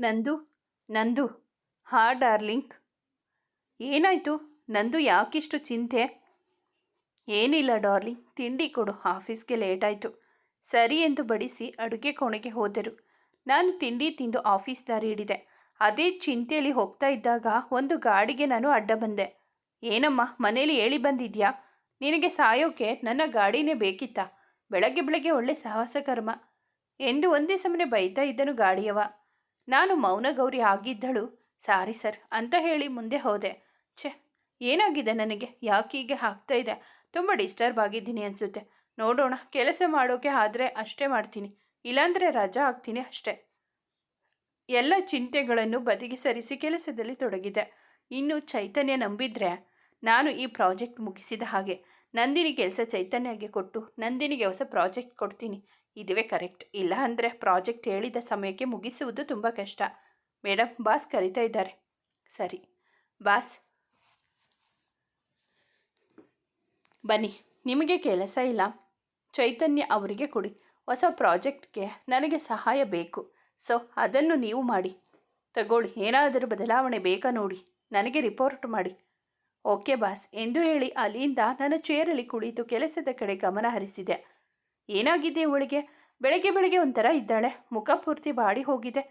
ನಂದು ನಂದು, ಹಾ, ಡಾರ್ಲಿಂಗ್. ಏನಾಯಿತು? ನಂದು ಯಾಕಿಷ್ಟು ಚಿಂತೆ? ಏನಿಲ್ಲ ಡಾರ್ಲಿಂಗ್, ತಿಂಡಿ ಕೊಡು, ಆಫೀಸ್ಗೆ ಲೇಟಾಯಿತು. ಸರಿ ಎಂದು ಬಡಿಸಿ ಅಡುಗೆ ಕೋಣೆಗೆ ಹೋದರು. ನಾನು ತಿಂಡಿ ತಿಂದು ಆಫೀಸ್ ದಾರಿ ಹಿಡಿದೆ. ಅದೇ ಚಿಂತೆಯಲ್ಲಿ ಹೋಗ್ತಾ ಇದ್ದಾಗ ಒಂದು ಗಾಡಿಗೆ ನಾನು ಅಡ್ಡ ಬಂದೆ. ಏನಮ್ಮ, ಮನೇಲಿ ಹೇಳಿ ಬಂದಿದ್ಯಾ? ನಿನಗೆ ಸಾಯೋಕೆ ನನ್ನ ಗಾಡಿನೇ ಬೇಕಿತ್ತಾ? ಬೆಳಗ್ಗೆ ಬೆಳಗ್ಗೆ ಒಳ್ಳೆ ಸಾಹಸ ಕರ್ಮ ಎಂದು ಒಂದೇ ಸಮನೆ ಬೈತಾ ಇದ್ದನು ಗಾಡಿಯವ. ನಾನು ಮೌನಗೌರಿ ಆಗಿದ್ದಳು. ಸಾರಿ ಸರ್, ಅಂತ ಹೇಳಿ ಮುಂದೆ ಹೋದೆ. ಛೆ, ಏನಾಗಿದೆ ನನಗೆ? ಯಾಕೆ ಹೀಗೆ ಆಗ್ತಾ ಇದೆ? ತುಂಬ ಡಿಸ್ಟರ್ಬ್ ಆಗಿದ್ದೀನಿ ಅನಿಸುತ್ತೆ. ನೋಡೋಣ, ಕೆಲಸ ಮಾಡೋಕೆ ಆದರೆ ಅಷ್ಟೇ ಮಾಡ್ತೀನಿ. ಇಲ್ಲಾಂದರೆ ರಜಾ ಹಾಕ್ತೀನಿ ಅಷ್ಟೇ. ಎಲ್ಲ ಚಿಂತೆಗಳನ್ನು ಬದಿಗೆ ಸರಿಸಿ ಕೆಲಸದಲ್ಲಿ ತೊಡಗಿದೆ. ಇನ್ನು ಚೈತನ್ಯ ನಂಬಿದ್ರೆ ನಾನು ಈ ಪ್ರಾಜೆಕ್ಟ್ ಮುಗಿಸಿದ ಹಾಗೆ. ನಂದಿನಿ ಕೆಲಸ ಚೈತನ್ಯಗೆ ಕೊಟ್ಟು ನಂದಿನಿಗೆ ಹೊಸ ಪ್ರಾಜೆಕ್ಟ್ ಕೊಡ್ತೀನಿ. ಇದುವೇ ಕರೆಕ್ಟ್. ಇಲ್ಲ ಅಂದರೆ ಪ್ರಾಜೆಕ್ಟ್ ಹೇಳಿದ ಸಮಯಕ್ಕೆ ಮುಗಿಸುವುದು ತುಂಬ ಕಷ್ಟ. ಮೇಡಮ್ ಬಾಸ್ ಕರಿತಾ ಇದ್ದಾರೆ. ಸರಿ. ಬಾಸ್. ಬನ್ನಿ. ನಿಮಗೆ ಕೆಲಸ ಇಲ್ಲ. ಚೈತನ್ಯ ಅವರಿಗೆ ಕೊಡಿ. ಹೊಸ ಪ್ರಾಜೆಕ್ಟ್ಗೆ ನನಗೆ ಸಹಾಯ ಬೇಕು. ಸೊ, ಅದನ್ನು ನೀವು ಮಾಡಿ. ತಗೊಳ್ಳಿ. ಏನಾದರೂ ಬದಲಾವಣೆ ಬೇಕಾ ನೋಡಿ. ನನಗೆ ರಿಪೋರ್ಟ್ ಮಾಡಿ. Okay boss. ಎಂದು ಹೇಳಿ ಅಲ್ಲಿಂದ ನನ್ನ ಚೇರಲ್ಲಿ ಕುಳಿತು ಕೆಲಸದ ಕಡೆ ಗಮನ ಹರಿಸಿದೆ. ಏನಾಗಿದೆ ಇವಳಿಗೆ ಬೆಳಗ್ಗೆ ಬೆಳಗ್ಗೆ ಒಂಥರ ಇದ್ದಾಳೆ. ಮುಖ ಪೂರ್ತಿ ಬಾಡಿ ಹೋಗಿದೆ.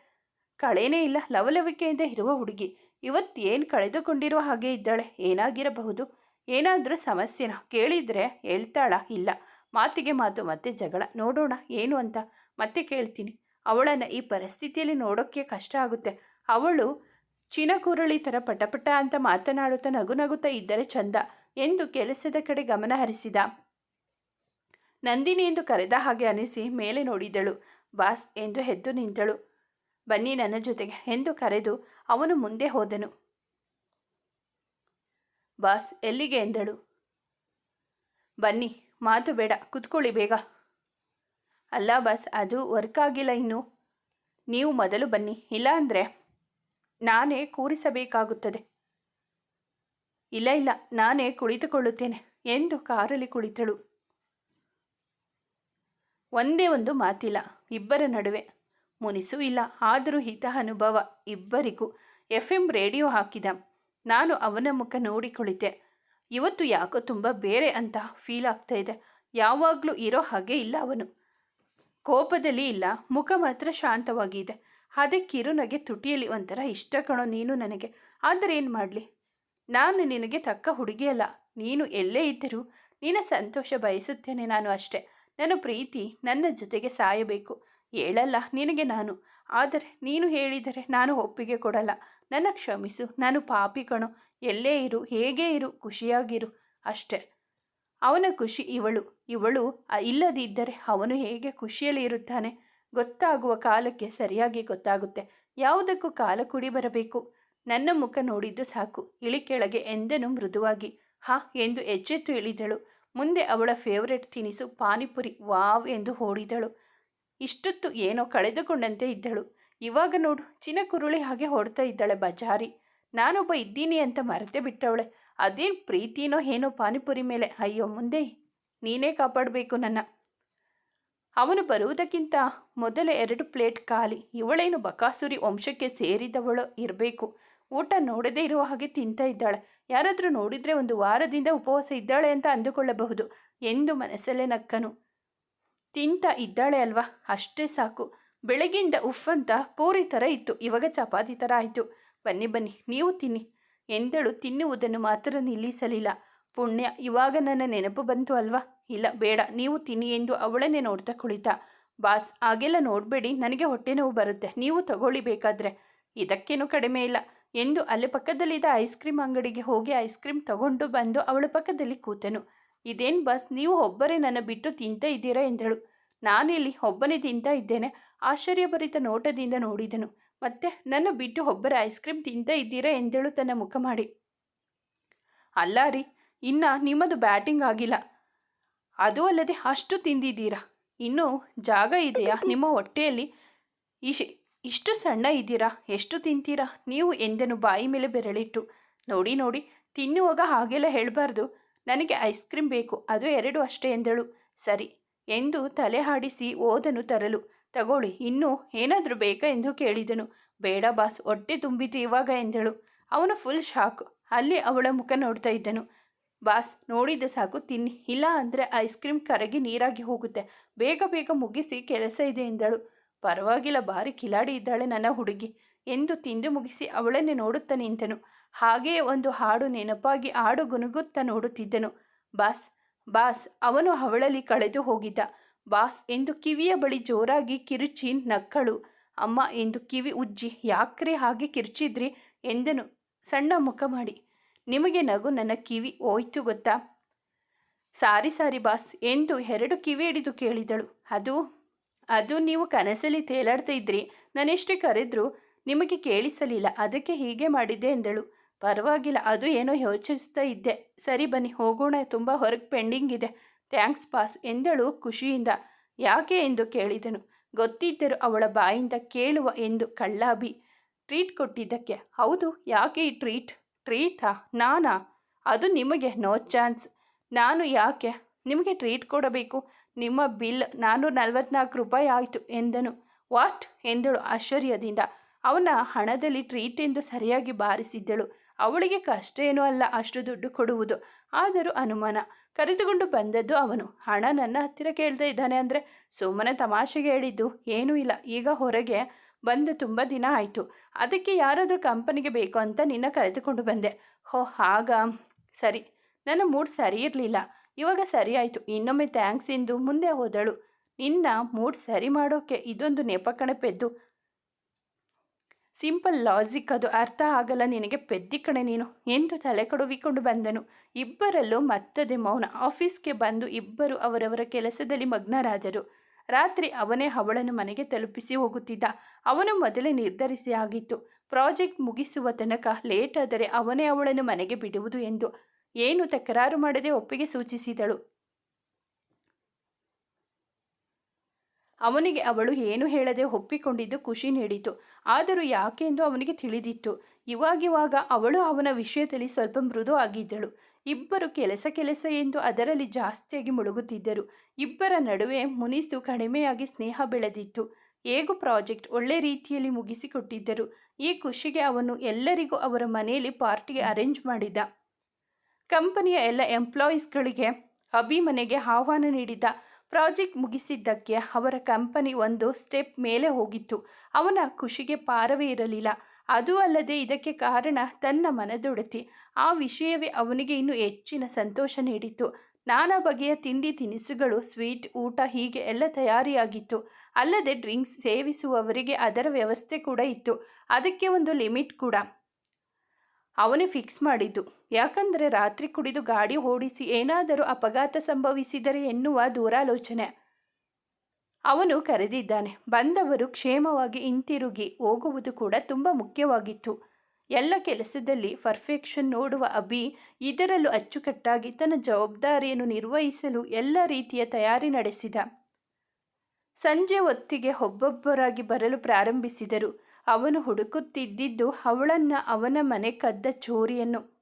ಕಳೇನೇ ಇಲ್ಲ. ಲವಲವಿಕೆಯಿಂದ ಇರುವ ಹುಡುಗಿ. ಇವತ್ತೇನು ಕಳೆದುಕೊಂಡಿರುವ ಹಾಗೆ ಇದ್ದಾಳೆ. ಏನಾಗಿರಬಹುದು? ಏನಾದರೂ ಸಮಸ್ಯೆನ? ಕೇಳಿದರೆ ಹೇಳ್ತಾಳ. ಇಲ್ಲ. ಮಾತಿಗೆ ಮಾತು, ಮತ್ತೆ ಜಗಳ. ನೋಡೋಣ. ಏನು ಅಂತ? ಮತ್ತೆ ಕೇಳ್ತೀನಿ. ಅವಳನ್ನು ಈ ಪರಿಸ್ಥಿತಿಯಲ್ಲಿ ನೋಡೋಕ್ಕೆ ಕಷ್ಟ ಆಗುತ್ತೆ. ಅವಳು ಚಿನಕುರುಳಿ ಥರ ಪಟಪಟ ಅಂತ ಮಾತನಾಡುತ್ತಾ ನಗು ನಗುತ್ತಾ ಇದ್ದರೆ ಚಂದ ಎಂದು ಕೆಲಸದ ಕಡೆ ಗಮನ ಹರಿಸಿದ. ನಂದಿನಿ ಎಂದು ಕರೆದ ಹಾಗೆ ಅನಿಸಿ ಮೇಲೆ ನೋಡಿದಳು. ಬಾಸ್ ಎಂದು ಎದ್ದು ನಿಂತಳು. ಬನ್ನಿ ನನ್ನ ಜೊತೆಗೆ ಎಂದು ಕರೆದು ಅವನು ಮುಂದೆ ಹೋದನು. ಬಾಸ್, ಎಲ್ಲಿಗೆ? ಎಂದಳು. ಬನ್ನಿ, ಮಾತು ಬೇಡ, ಕುತ್ಕೊಳ್ಳಿ ಬೇಗ. ಅಲ್ಲ ಬಾಸ್, ಅದು ವರ್ಕ್ ಆಗಿಲ್ಲ ಇನ್ನು. ನೀವು ಮೊದಲು ಬನ್ನಿ, ಇಲ್ಲ ಅಂದರೆ ನಾನೇ ಕೂರಿಸಬೇಕಾಗುತ್ತದೆ. ಇಲ್ಲ ಇಲ್ಲ, ನಾನೇ ಕುಳಿತುಕೊಳ್ಳುತ್ತೇನೆ ಎಂದು ಕಾರಲ್ಲಿ ಕುಳಿತಳು. ಒಂದೇ ಒಂದು ಮಾತಿಲ್ಲ, ಇಬ್ಬರ ನಡುವೆ. ಮುನಿಸೂ ಇಲ್ಲ, ಆದರೂ ಹಿತ ಅನುಭವ. ಇಬ್ಬರಿಗೂ ಎಫ್ ಎಂ ರೇಡಿಯೋ ಹಾಕಿದ. ನಾನು ಅವನ ಮುಖ ನೋಡಿ ಕುಳಿತೆ ಇವತ್ತು ಯಾಕೋ ತುಂಬ ಬೇರೆ ಅಂತ ಫೀಲ್ ಆಗ್ತಾ ಇದೆ. ಯಾವಾಗಲೂ ಇರೋ ಹಾಗೆ ಇಲ್ಲ ಅವನು. ಕೋಪದಲ್ಲಿ ಇಲ್ಲ, ಮುಖ ಮಾತ್ರ ಶಾಂತವಾಗಿದೆ. ಅದೇ ಕಿರುನಗೆ ತುಟಿಯಲ್ಲಿ ಒಂಥರ ಇಷ್ಟ ಕಣೋ ನೀನು ನನಗೆ. ಆದರೆ ಏನು ಮಾಡಲಿ? ನಾನು ನಿನಗೆ ತಕ್ಕ ಹುಡುಗಿಯಲ್ಲ. ನೀನು ಎಲ್ಲೇ ಇದ್ದರೂ ನಿನ್ನ ಸಂತೋಷ ಬಯಸುತ್ತೇನೆ ನಾನು ಅಷ್ಟೇ. ನನ್ನ ಪ್ರೀತಿ ನನ್ನ ಜೊತೆಗೆ ಸಾಯಬೇಕು. ಹೇಳಲ್ಲ ನಿನಗೆ ನಾನು. ಆದರೆ ನೀನು ಹೇಳಿದರೆ ನಾನು ಒಪ್ಪಿಗೆ ಕೊಡಲ್ಲ. ನನ್ನ ಕ್ಷಮಿಸು, ನಾನು ಪಾಪಿ ಕಣೋ. ಎಲ್ಲೇ ಇರು, ಹೇಗೆ ಇರು, ಖುಷಿಯಾಗಿರು. ಅಷ್ಟೆ. ಅವನ ಖುಷಿ ಇವಳು. ಇವಳು ಇಲ್ಲದಿದ್ದರೆ ಅವನು ಹೇಗೆ ಖುಷಿಯಲ್ಲಿ ಇರುತ್ತಾನೆ? ಗೊತ್ತಾಗುವ ಕಾಲಕ್ಕೆ ಸರಿಯಾಗಿ ಗೊತ್ತಾಗುತ್ತೆ. ಯಾವುದಕ್ಕೂ ಕಾಲ ಕುಡಿ ಬರಬೇಕು. ನನ್ನ ಮುಖ ನೋಡಿದ್ದು ಸಾಕು. ಇಳಿಕೆಳಗೆ ಎಂದನು ಮೃದುವಾಗಿ. ಹಾ, ಎಂದು ಎಚ್ಚೆತ್ತು ಇಳಿದಳು. ಮುಂದೆ ಅವಳ ಫೇವರೆಟ್ ತಿನಿಸು ಪಾನಿಪುರಿ, ವಾವ್ ಎಂದು ಓಡಿದಳು ಇಷ್ಟೊತ್ತು ಏನೋ ಕಳೆದುಕೊಂಡಂತೆ ಇದ್ದಳು. ಇವಾಗ ನೋಡು, ಚಿನಕುರುಳಿ ಹಾಗೆ ಹೊಡ್ತಾ ಇದ್ದಾಳೆ ಬಜಾರಿ. ನಾನೊಬ್ಬ ಇದ್ದೀನಿ ಅಂತ ಮರೆತೇ ಬಿಟ್ಟವಳೆ. ಅದೇನು ಪ್ರೀತಿನೋ ಏನೋ ಪಾನಿಪುರಿ ಮೇಲೆ. ಅಯ್ಯೋ, ಮುಂದೆ ನೀನೇ ಕಾಪಾಡಬೇಕು ನನ್ನ. ಅವನು ಬರುವುದಕ್ಕಿಂತ ಮೊದಲ ಎರಡು ಪ್ಲೇಟ್ ಖಾಲಿ. ಇವಳೇನು ಬಕಾಸುರಿ ವಂಶಕ್ಕೆ ಸೇರಿದವಳು ಇರಬೇಕು. ಊಟ ನೋಡದೇ ಇರುವ ಹಾಗೆ ತಿಂತಾ ಇದ್ದಾಳೆ. ಯಾರಾದರೂ ನೋಡಿದರೆ ಒಂದು ವಾರದಿಂದ ಉಪವಾಸ ಇದ್ದಾಳೆ ಅಂತ ಅಂದುಕೊಳ್ಳಬಹುದು ಎಂದು ಮನಸ್ಸಲ್ಲೇ ನಕ್ಕನು. ತಿಂತ ಇದ್ದಾಳೆ ಅಲ್ವಾ? ಅಷ್ಟೇ ಸಾಕು. ಬೆಳಗಿಂದ ಉಫ್ ಅಂತ ಪೂರಿ ಥರ ಇತ್ತು. ಇವಾಗ ಚಪಾತಿ ಥರ ಆಯಿತು. ಬನ್ನಿ ಬನ್ನಿ, ನೀವು ತಿನ್ನಿ ಎಂದಳು. ತಿನ್ನುವುದನ್ನು ಮಾತ್ರ ನಿಲ್ಲಿಸಲಿಲ್ಲ. ಪುಣ್ಯ, ಇವಾಗ ನನ್ನ ನೆನಪು ಬಂತು ಅಲ್ವಾ? ಇಲ್ಲ, ಬೇಡ. ನೀವು ತಿನ್ನಿ ಎಂದು ಅವಳನ್ನೇ ನೋಡ್ತಾ ಕುಳಿತ. ಬಾಸ್, ಹಾಗೆಲ್ಲ ನೋಡಬೇಡಿ. ನನಗೆ ಹೊಟ್ಟೆ ನೋವು ಬರುತ್ತೆ. ನೀವು ತಗೊಳ್ಳಿ ಬೇಕಾದರೆ. ಇದಕ್ಕೇನು ಕಡಿಮೆ ಇಲ್ಲ. ಎಂದು ಅಲ್ಲಿ ಪಕ್ಕದಲ್ಲಿದ್ದ ಐಸ್ ಕ್ರೀಮ್ ಅಂಗಡಿಗೆ ಹೋಗಿ ಐಸ್ ಕ್ರೀಮ್ ತಗೊಂಡು ಬಂದು ಅವಳ ಪಕ್ಕದಲ್ಲಿ ಕೂತನು. ಇದೇನು ಬಸ್ ನೀವು ಒಬ್ಬರೇ ನನ್ನ ಬಿಟ್ಟು ತಿಂತಾ ಇದ್ದೀರಾ? ಎಂದಳು. ನಾನಿಲ್ಲಿ ಒಬ್ಬನೇ ತಿಂತಾ ಇದ್ದೇನೆ. ಆಶ್ಚರ್ಯಭರಿತ ನೋಟದಿಂದ ನೋಡಿದನು. ಮತ್ತೆ ನನ್ನ ಬಿಟ್ಟು ಒಬ್ಬರ ಐಸ್ ಕ್ರೀಮ್ ತಿಂತಾ ಇದ್ದೀರಾ? ಎಂದಳು ತನ್ನ ಮುಖ ಮಾಡಿ. ಅಲ್ಲ ರೀ, ಇನ್ನ ನಿಮ್ಮದು ಬ್ಯಾಟಿಂಗ್ ಆಗಿಲ್ಲ. ಅದು ಅಲ್ಲದೆ ಅಷ್ಟು ತಿಂದಿದ್ದೀರಾ? ಇನ್ನೂ ಜಾಗ ಇದೆಯಾ ನಿಮ್ಮ ಹೊಟ್ಟೆಯಲ್ಲಿ? ಇಶ್ ಇಷ್ಟು ಸಣ್ಣ ಇದ್ದೀರಾ? ಎಷ್ಟು ತಿಂತೀರಾ? ನೀವು ಎಂದೆನು ಬಾಯಿ ಮೇಲೆ ಬೆರಳಿಟ್ಟು. ನೋಡಿ ನೋಡಿ, ತಿನ್ನುವಾಗ ಹಾಗೆಲ್ಲ ಹೇಳಬಾರ್ದು. ನನಗೆ ಐಸ್ ಕ್ರೀಮ್ ಬೇಕು, ಅದು ಎರಡು ಅಷ್ಟೇ ಎಂದಳು. ಸರಿ, ಎಂದು ತಲೆ ಹಾಡಿಸಿ ಓದನು ತರಲು. ತಗೊಳ್ಳಿ, ಇನ್ನೂ ಏನಾದರೂ ಬೇಕಾ ಎಂದು ಕೇಳಿದನು. ಬೇಡ ಬಾಸ್, ಹೊಟ್ಟೆ ತುಂಬಿತು ಇವಾಗ ಎಂದಳು. ಅವನು ಫುಲ್ ಶಾಕ್. ಅಲ್ಲಿ ಅವಳ ಮುಖ ನೋಡ್ತಾ ಇದ್ದನು. ಬಾಸ್, ನೋಡಿದ ಸಾಕು ತಿನ್ನಿ ಇಲ್ಲ ಅಂದರೆ ಐಸ್ ಕ್ರೀಮ್ ಕರಗಿ ನೀರಾಗಿ ಹೋಗುತ್ತೆ. ಬೇಗ ಬೇಗ ಮುಗಿಸಿ ಕೆಲಸ ಇದೆ ಎಂದಳು. ಪರವಾಗಿಲ್ಲ, ಭಾರಿ ಕಿಲಾಡಿ ಇದ್ದಾಳೆ ನನ್ನ ಹುಡುಗಿ. ಎಂದು ತಿಂದು ಮುಗಿಸಿ ಅವಳನ್ನೇ ನೋಡುತ್ತಾ ನಿಂತನು. ಹಾಗೆಯೇ ಒಂದು ಹಾಡು ನೆನಪಾಗಿ ಹಾಡು ಗುನುಗುತ್ತಾ ನೋಡುತ್ತಿದ್ದನು. ಬಾಸ್ ಬಾಸ್, ಅವನು ಅವಳಲ್ಲಿ ಕಳೆದು ಹೋಗಿದ್ದ. ಬಾಸ್ ಎಂದು ಕಿವಿಯ ಬಳಿ ಜೋರಾಗಿ ಕಿರುಚಿ ನಕ್ಕಳು. ಅಮ್ಮ ಎಂದು ಕಿವಿ ಉಜ್ಜಿ, ಯಾಕ್ರೆ ಹಾಗೆ ಕಿರುಚಿದ್ರಿ? ಎಂದನು. ಸಣ್ಣ ಮುಖ ಮಾಡಿ, ನಿಮಗೆ ನಗು ನನ್ನ ಕಿವಿ ಹೋಯ್ತು ಗೊತ್ತಾ? ಸಾರಿ ಸಾರಿ, ಬಾಸ್, ಎಂದು ಎರಡು ಕಿವಿ ಹಿಡಿದು ಕೇಳಿದಳು. ಅದು ಅದು ನೀವು ಕನಸಲ್ಲಿ ತೇಲಾಡ್ತಾ ಇದ್ರಿ. ನಾನೆಷ್ಟು ಕರೆದ್ರು ನಿಮಗೆ ಕೇಳಿಸಲಿಲ್ಲ. ಅದಕ್ಕೆ ಹೀಗೆ ಮಾಡಿದ್ದೆ ಎಂದಳು. ಪರವಾಗಿಲ್ಲ, ಅದು ಏನೋ ಯೋಚಿಸ್ತಾ ಇದ್ದೆ. ಸರಿ ಬನ್ನಿ, ಹೋಗೋಣ. ತುಂಬ ಹೊರಗೆ ಪೆಂಡಿಂಗ್ ಇದೆ. ಥ್ಯಾಂಕ್ಸ್ ಪಾಸ್ ಎಂದಳು ಖುಷಿಯಿಂದ. ಯಾಕೆ ಎಂದು ಕೇಳಿದನು. ಗೊತ್ತಿದ್ದರೂ ಅವಳ ಬಾಯಿಂದ ಕೇಳುವ ಎಂದು ಕಳ್ಳಾಬಿ ಟ್ರೀಟ್ ಕೊಟ್ಟಿದ್ದಕ್ಕೆ. ಹೌದು, ಯಾಕೆ ಈ ಟ್ರೀಟ್? ಟ್ರೀಟಾ? ನಾನಾ? ಅದು ನಿಮಗೆ ನೋ ಚಾನ್ಸ್. ನಾನು ಯಾಕೆ? ನಿಮಗೆ ಟ್ರೀಟ್ ಕೊಡಬೇಕು? ನಿಮ್ಮ ಬಿಲ್ ನಾನ್ನೂರ ನಲವತ್ನಾಲ್ಕು ರೂಪಾಯಿ ಆಯಿತು ಎಂದನು. ವಾಟ್? ಎಂದಳು ಆಶ್ಚರ್ಯದಿಂದ. ಅವನ ಹಣದಲ್ಲಿ ಟ್ರೀಟ್ ಎಂದು ಸರಿಯಾಗಿ ಬಾರಿಸಿದ್ದಳು. ಅವಳಿಗೆ ಕಷ್ಟ ಏನೂ ಅಲ್ಲ, ಅಷ್ಟು ದುಡ್ಡು ಕೊಡುವುದು. ಆದರೂ ಅನುಮಾನ. ಕರೆದುಕೊಂಡು ಬಂದದ್ದು ಅವನು. ಹಣ ನನ್ನ ಹತ್ತಿರ ಕೇಳ್ತಾ ಇದ್ದಾನೆ ಅಂದರೆ ಸುಮ್ಮನೆ ತಮಾಷೆಗೆ ಹೇಳಿದ್ದು ಏನೂ ಇಲ್ಲ. ಈಗ ಹೊರಗೆ ಬಂದು ತುಂಬ ದಿನ ಆಯಿತು. ಅದಕ್ಕೆ ಯಾರಾದರೂ ಕಂಪನಿಗೆ ಬೇಕು ಅಂತ ನಿನ್ನ ಕರೆದುಕೊಂಡು ಬಂದೆ. ಹೋ ಆಗ. ಸರಿ. ನನ್ನ ಮೂಡ್ ಸರಿ ಇರಲಿಲ್ಲ. ಇವಾಗ ಸರಿಯಾಯಿತು. ಇನ್ನೊಮ್ಮೆ ಥ್ಯಾಂಕ್ಸ್ ಎಂದು ಮುಂದೆ ಹೋದಳು. ನಿನ್ನ ಮೂಡ್ ಸರಿ ಮಾಡೋಕ್ಕೆ ಇದೊಂದು ನೆಪ ಕಣೆ ಪೆದ್ದು. ಸಿಂಪಲ್ ಲಾಜಿಕ್ ಅದು. ಅರ್ಥ ಆಗಲ್ಲ ನಿನಗೆ ಪೆದ್ದಿ ಕಣೆ ನೀನು. ಎಂದು ತಲೆ ಕಡುವಿಕೊಂಡು ಬಂದನು. ಇಬ್ಬರಲ್ಲೂ ಮತ್ತದೆ ಮೌನ. ಆಫೀಸ್ಗೆ ಬಂದು ಇಬ್ಬರು ಅವರವರ ಕೆಲಸದಲ್ಲಿ ಮಗ್ನರಾದರು. ರಾತ್ರಿ ಅವನೇ ಅವಳನ್ನು ಮನೆಗೆ ತಲುಪಿಸಿ ಹೋಗುತ್ತಿದ್ದ. ಅವನು ಮೊದಲೇ ನಿರ್ಧರಿಸಿ ಆಗಿತ್ತು. ಪ್ರಾಜೆಕ್ಟ್ ಮುಗಿಸುವ ತನಕ ಲೇಟ್ ಆದರೆ ಅವನೇ ಅವಳನ್ನು ಮನೆಗೆ ಬಿಡುವುದು ಎಂದು ಏನು ತಕರಾರು ಮಾಡದೆ ಒಪ್ಪಿಗೆ ಸೂಚಿಸಿದಳು. ಅವನಿಗೆ ಅವಳು ಏನು ಹೇಳದೆ ಒಪ್ಪಿಕೊಂಡಿದ್ದು ಖುಷಿ ನೀಡಿತು. ಆದರೂ ಯಾಕೆಂದು ಅವನಿಗೆ ತಿಳಿದಿತ್ತು. ಇವಾಗಿವಾಗ ಅವಳು ಅವನ ವಿಷಯದಲ್ಲಿ ಸ್ವಲ್ಪ ಮೃದು ಆಗಿದ್ದಳು. ಇಬ್ಬರು ಕೆಲಸ ಕೆಲಸ ಎಂದು ಅದರಲ್ಲಿ ಜಾಸ್ತಿಯಾಗಿ ಮುಳುಗುತ್ತಿದ್ದರು. ಇಬ್ಬರ ನಡುವೆ ಮುನಿಸು ಕಡಿಮೆಯಾಗಿ ಸ್ನೇಹ ಬೆಳೆದಿತ್ತು. ಹೇಗೂ ಪ್ರಾಜೆಕ್ಟ್ ಒಳ್ಳೆ ರೀತಿಯಲ್ಲಿ ಮುಗಿಸಿಕೊಟ್ಟಿದ್ದರು. ಈ ಖುಷಿಗೆ ಅವನು ಎಲ್ಲರಿಗೂ ಅವರ ಮನೆಯಲ್ಲಿ ಪಾರ್ಟಿಗೆ ಅರೇಂಜ್ ಮಾಡಿದ್ದ ಕಂಪನಿಯ ಎಲ್ಲ ಎಂಪ್ಲಾಯೀಸ್ಗಳಿಗೆ ಅಭಿಮನೆಗೆ ಆಹ್ವಾನ ನೀಡಿದ್ದ ಪ್ರಾಜೆಕ್ಟ್ ಮುಗಿಸಿದ್ದಕ್ಕೆ ಅವರ ಕಂಪನಿ ಒಂದು ಸ್ಟೆಪ್ ಮೇಲೆ ಹೋಗಿತ್ತು. ಅವನ ಖುಷಿಗೆ ಪಾರವೇ ಇರಲಿಲ್ಲ. ಅದು ಅಲ್ಲದೆ ಇದಕ್ಕೆ ಕಾರಣ ತನ್ನ ಮನದೊಡತಿ. ಆ ವಿಷಯವೇ ಅವನಿಗೆ ಇನ್ನೂ ಹೆಚ್ಚಿನ ಸಂತೋಷ ನೀಡಿತು ನಾನಾ ಬಗೆಯ ತಿಂಡಿ ತಿನಿಸುಗಳು, ಸ್ವೀಟ್, ಊಟ ಹೀಗೆ ಎಲ್ಲ ತಯಾರಿಯಾಗಿತ್ತು. ಅಲ್ಲದೆ ಡ್ರಿಂಕ್ಸ್ ಸೇವಿಸುವವರಿಗೆ ಅದರ ವ್ಯವಸ್ಥೆ ಕೂಡ ಇತ್ತು. ಅದಕ್ಕೆ ಒಂದು ಲಿಮಿಟ್ ಕೂಡ. ಅವನೇ ಫಿಕ್ಸ್ ಮಾಡಿದ್ದು. ಯಾಕಂದರೆ ರಾತ್ರಿ ಕುಡಿದು ಗಾಡಿ ಓಡಿಸಿ ಏನಾದರೂ ಅಪಘಾತ ಸಂಭವಿಸಿದರೆ ಎನ್ನುವ ದೂರಾಲೋಚನೆ. ಅವನು ಕರೆದಿದ್ದಾನೆ, ಬಂದವರು ಕ್ಷೇಮವಾಗಿ ಹಿಂತಿರುಗಿ ಹೋಗುವುದು ಕೂಡ ತುಂಬ ಮುಖ್ಯವಾಗಿತ್ತು. ಎಲ್ಲ ಕೆಲಸದಲ್ಲಿ ಪರ್ಫೆಕ್ಷನ್ ನೋಡುವ ಅಭಿ ಇದರಲ್ಲೂ ಅಚ್ಚುಕಟ್ಟಾಗಿ ತನ್ನ ಜವಾಬ್ದಾರಿಯನ್ನು ನಿರ್ವಹಿಸಲು ಎಲ್ಲ ರೀತಿಯ ತಯಾರಿ ನಡೆಸಿದ. ಸಂಜೆ ಹೊತ್ತಿಗೆ ಒಬ್ಬೊಬ್ಬರಾಗಿ ಬರಲು ಪ್ರಾರಂಭಿಸಿದರು. ಅವನು ಹುಡುಕುತ್ತಿದ್ದಿದ್ದು ಅವಳನ್ನು ಅವನ ಮನೆ ಕದ್ದ ಚೋರಿಯನ್ನು.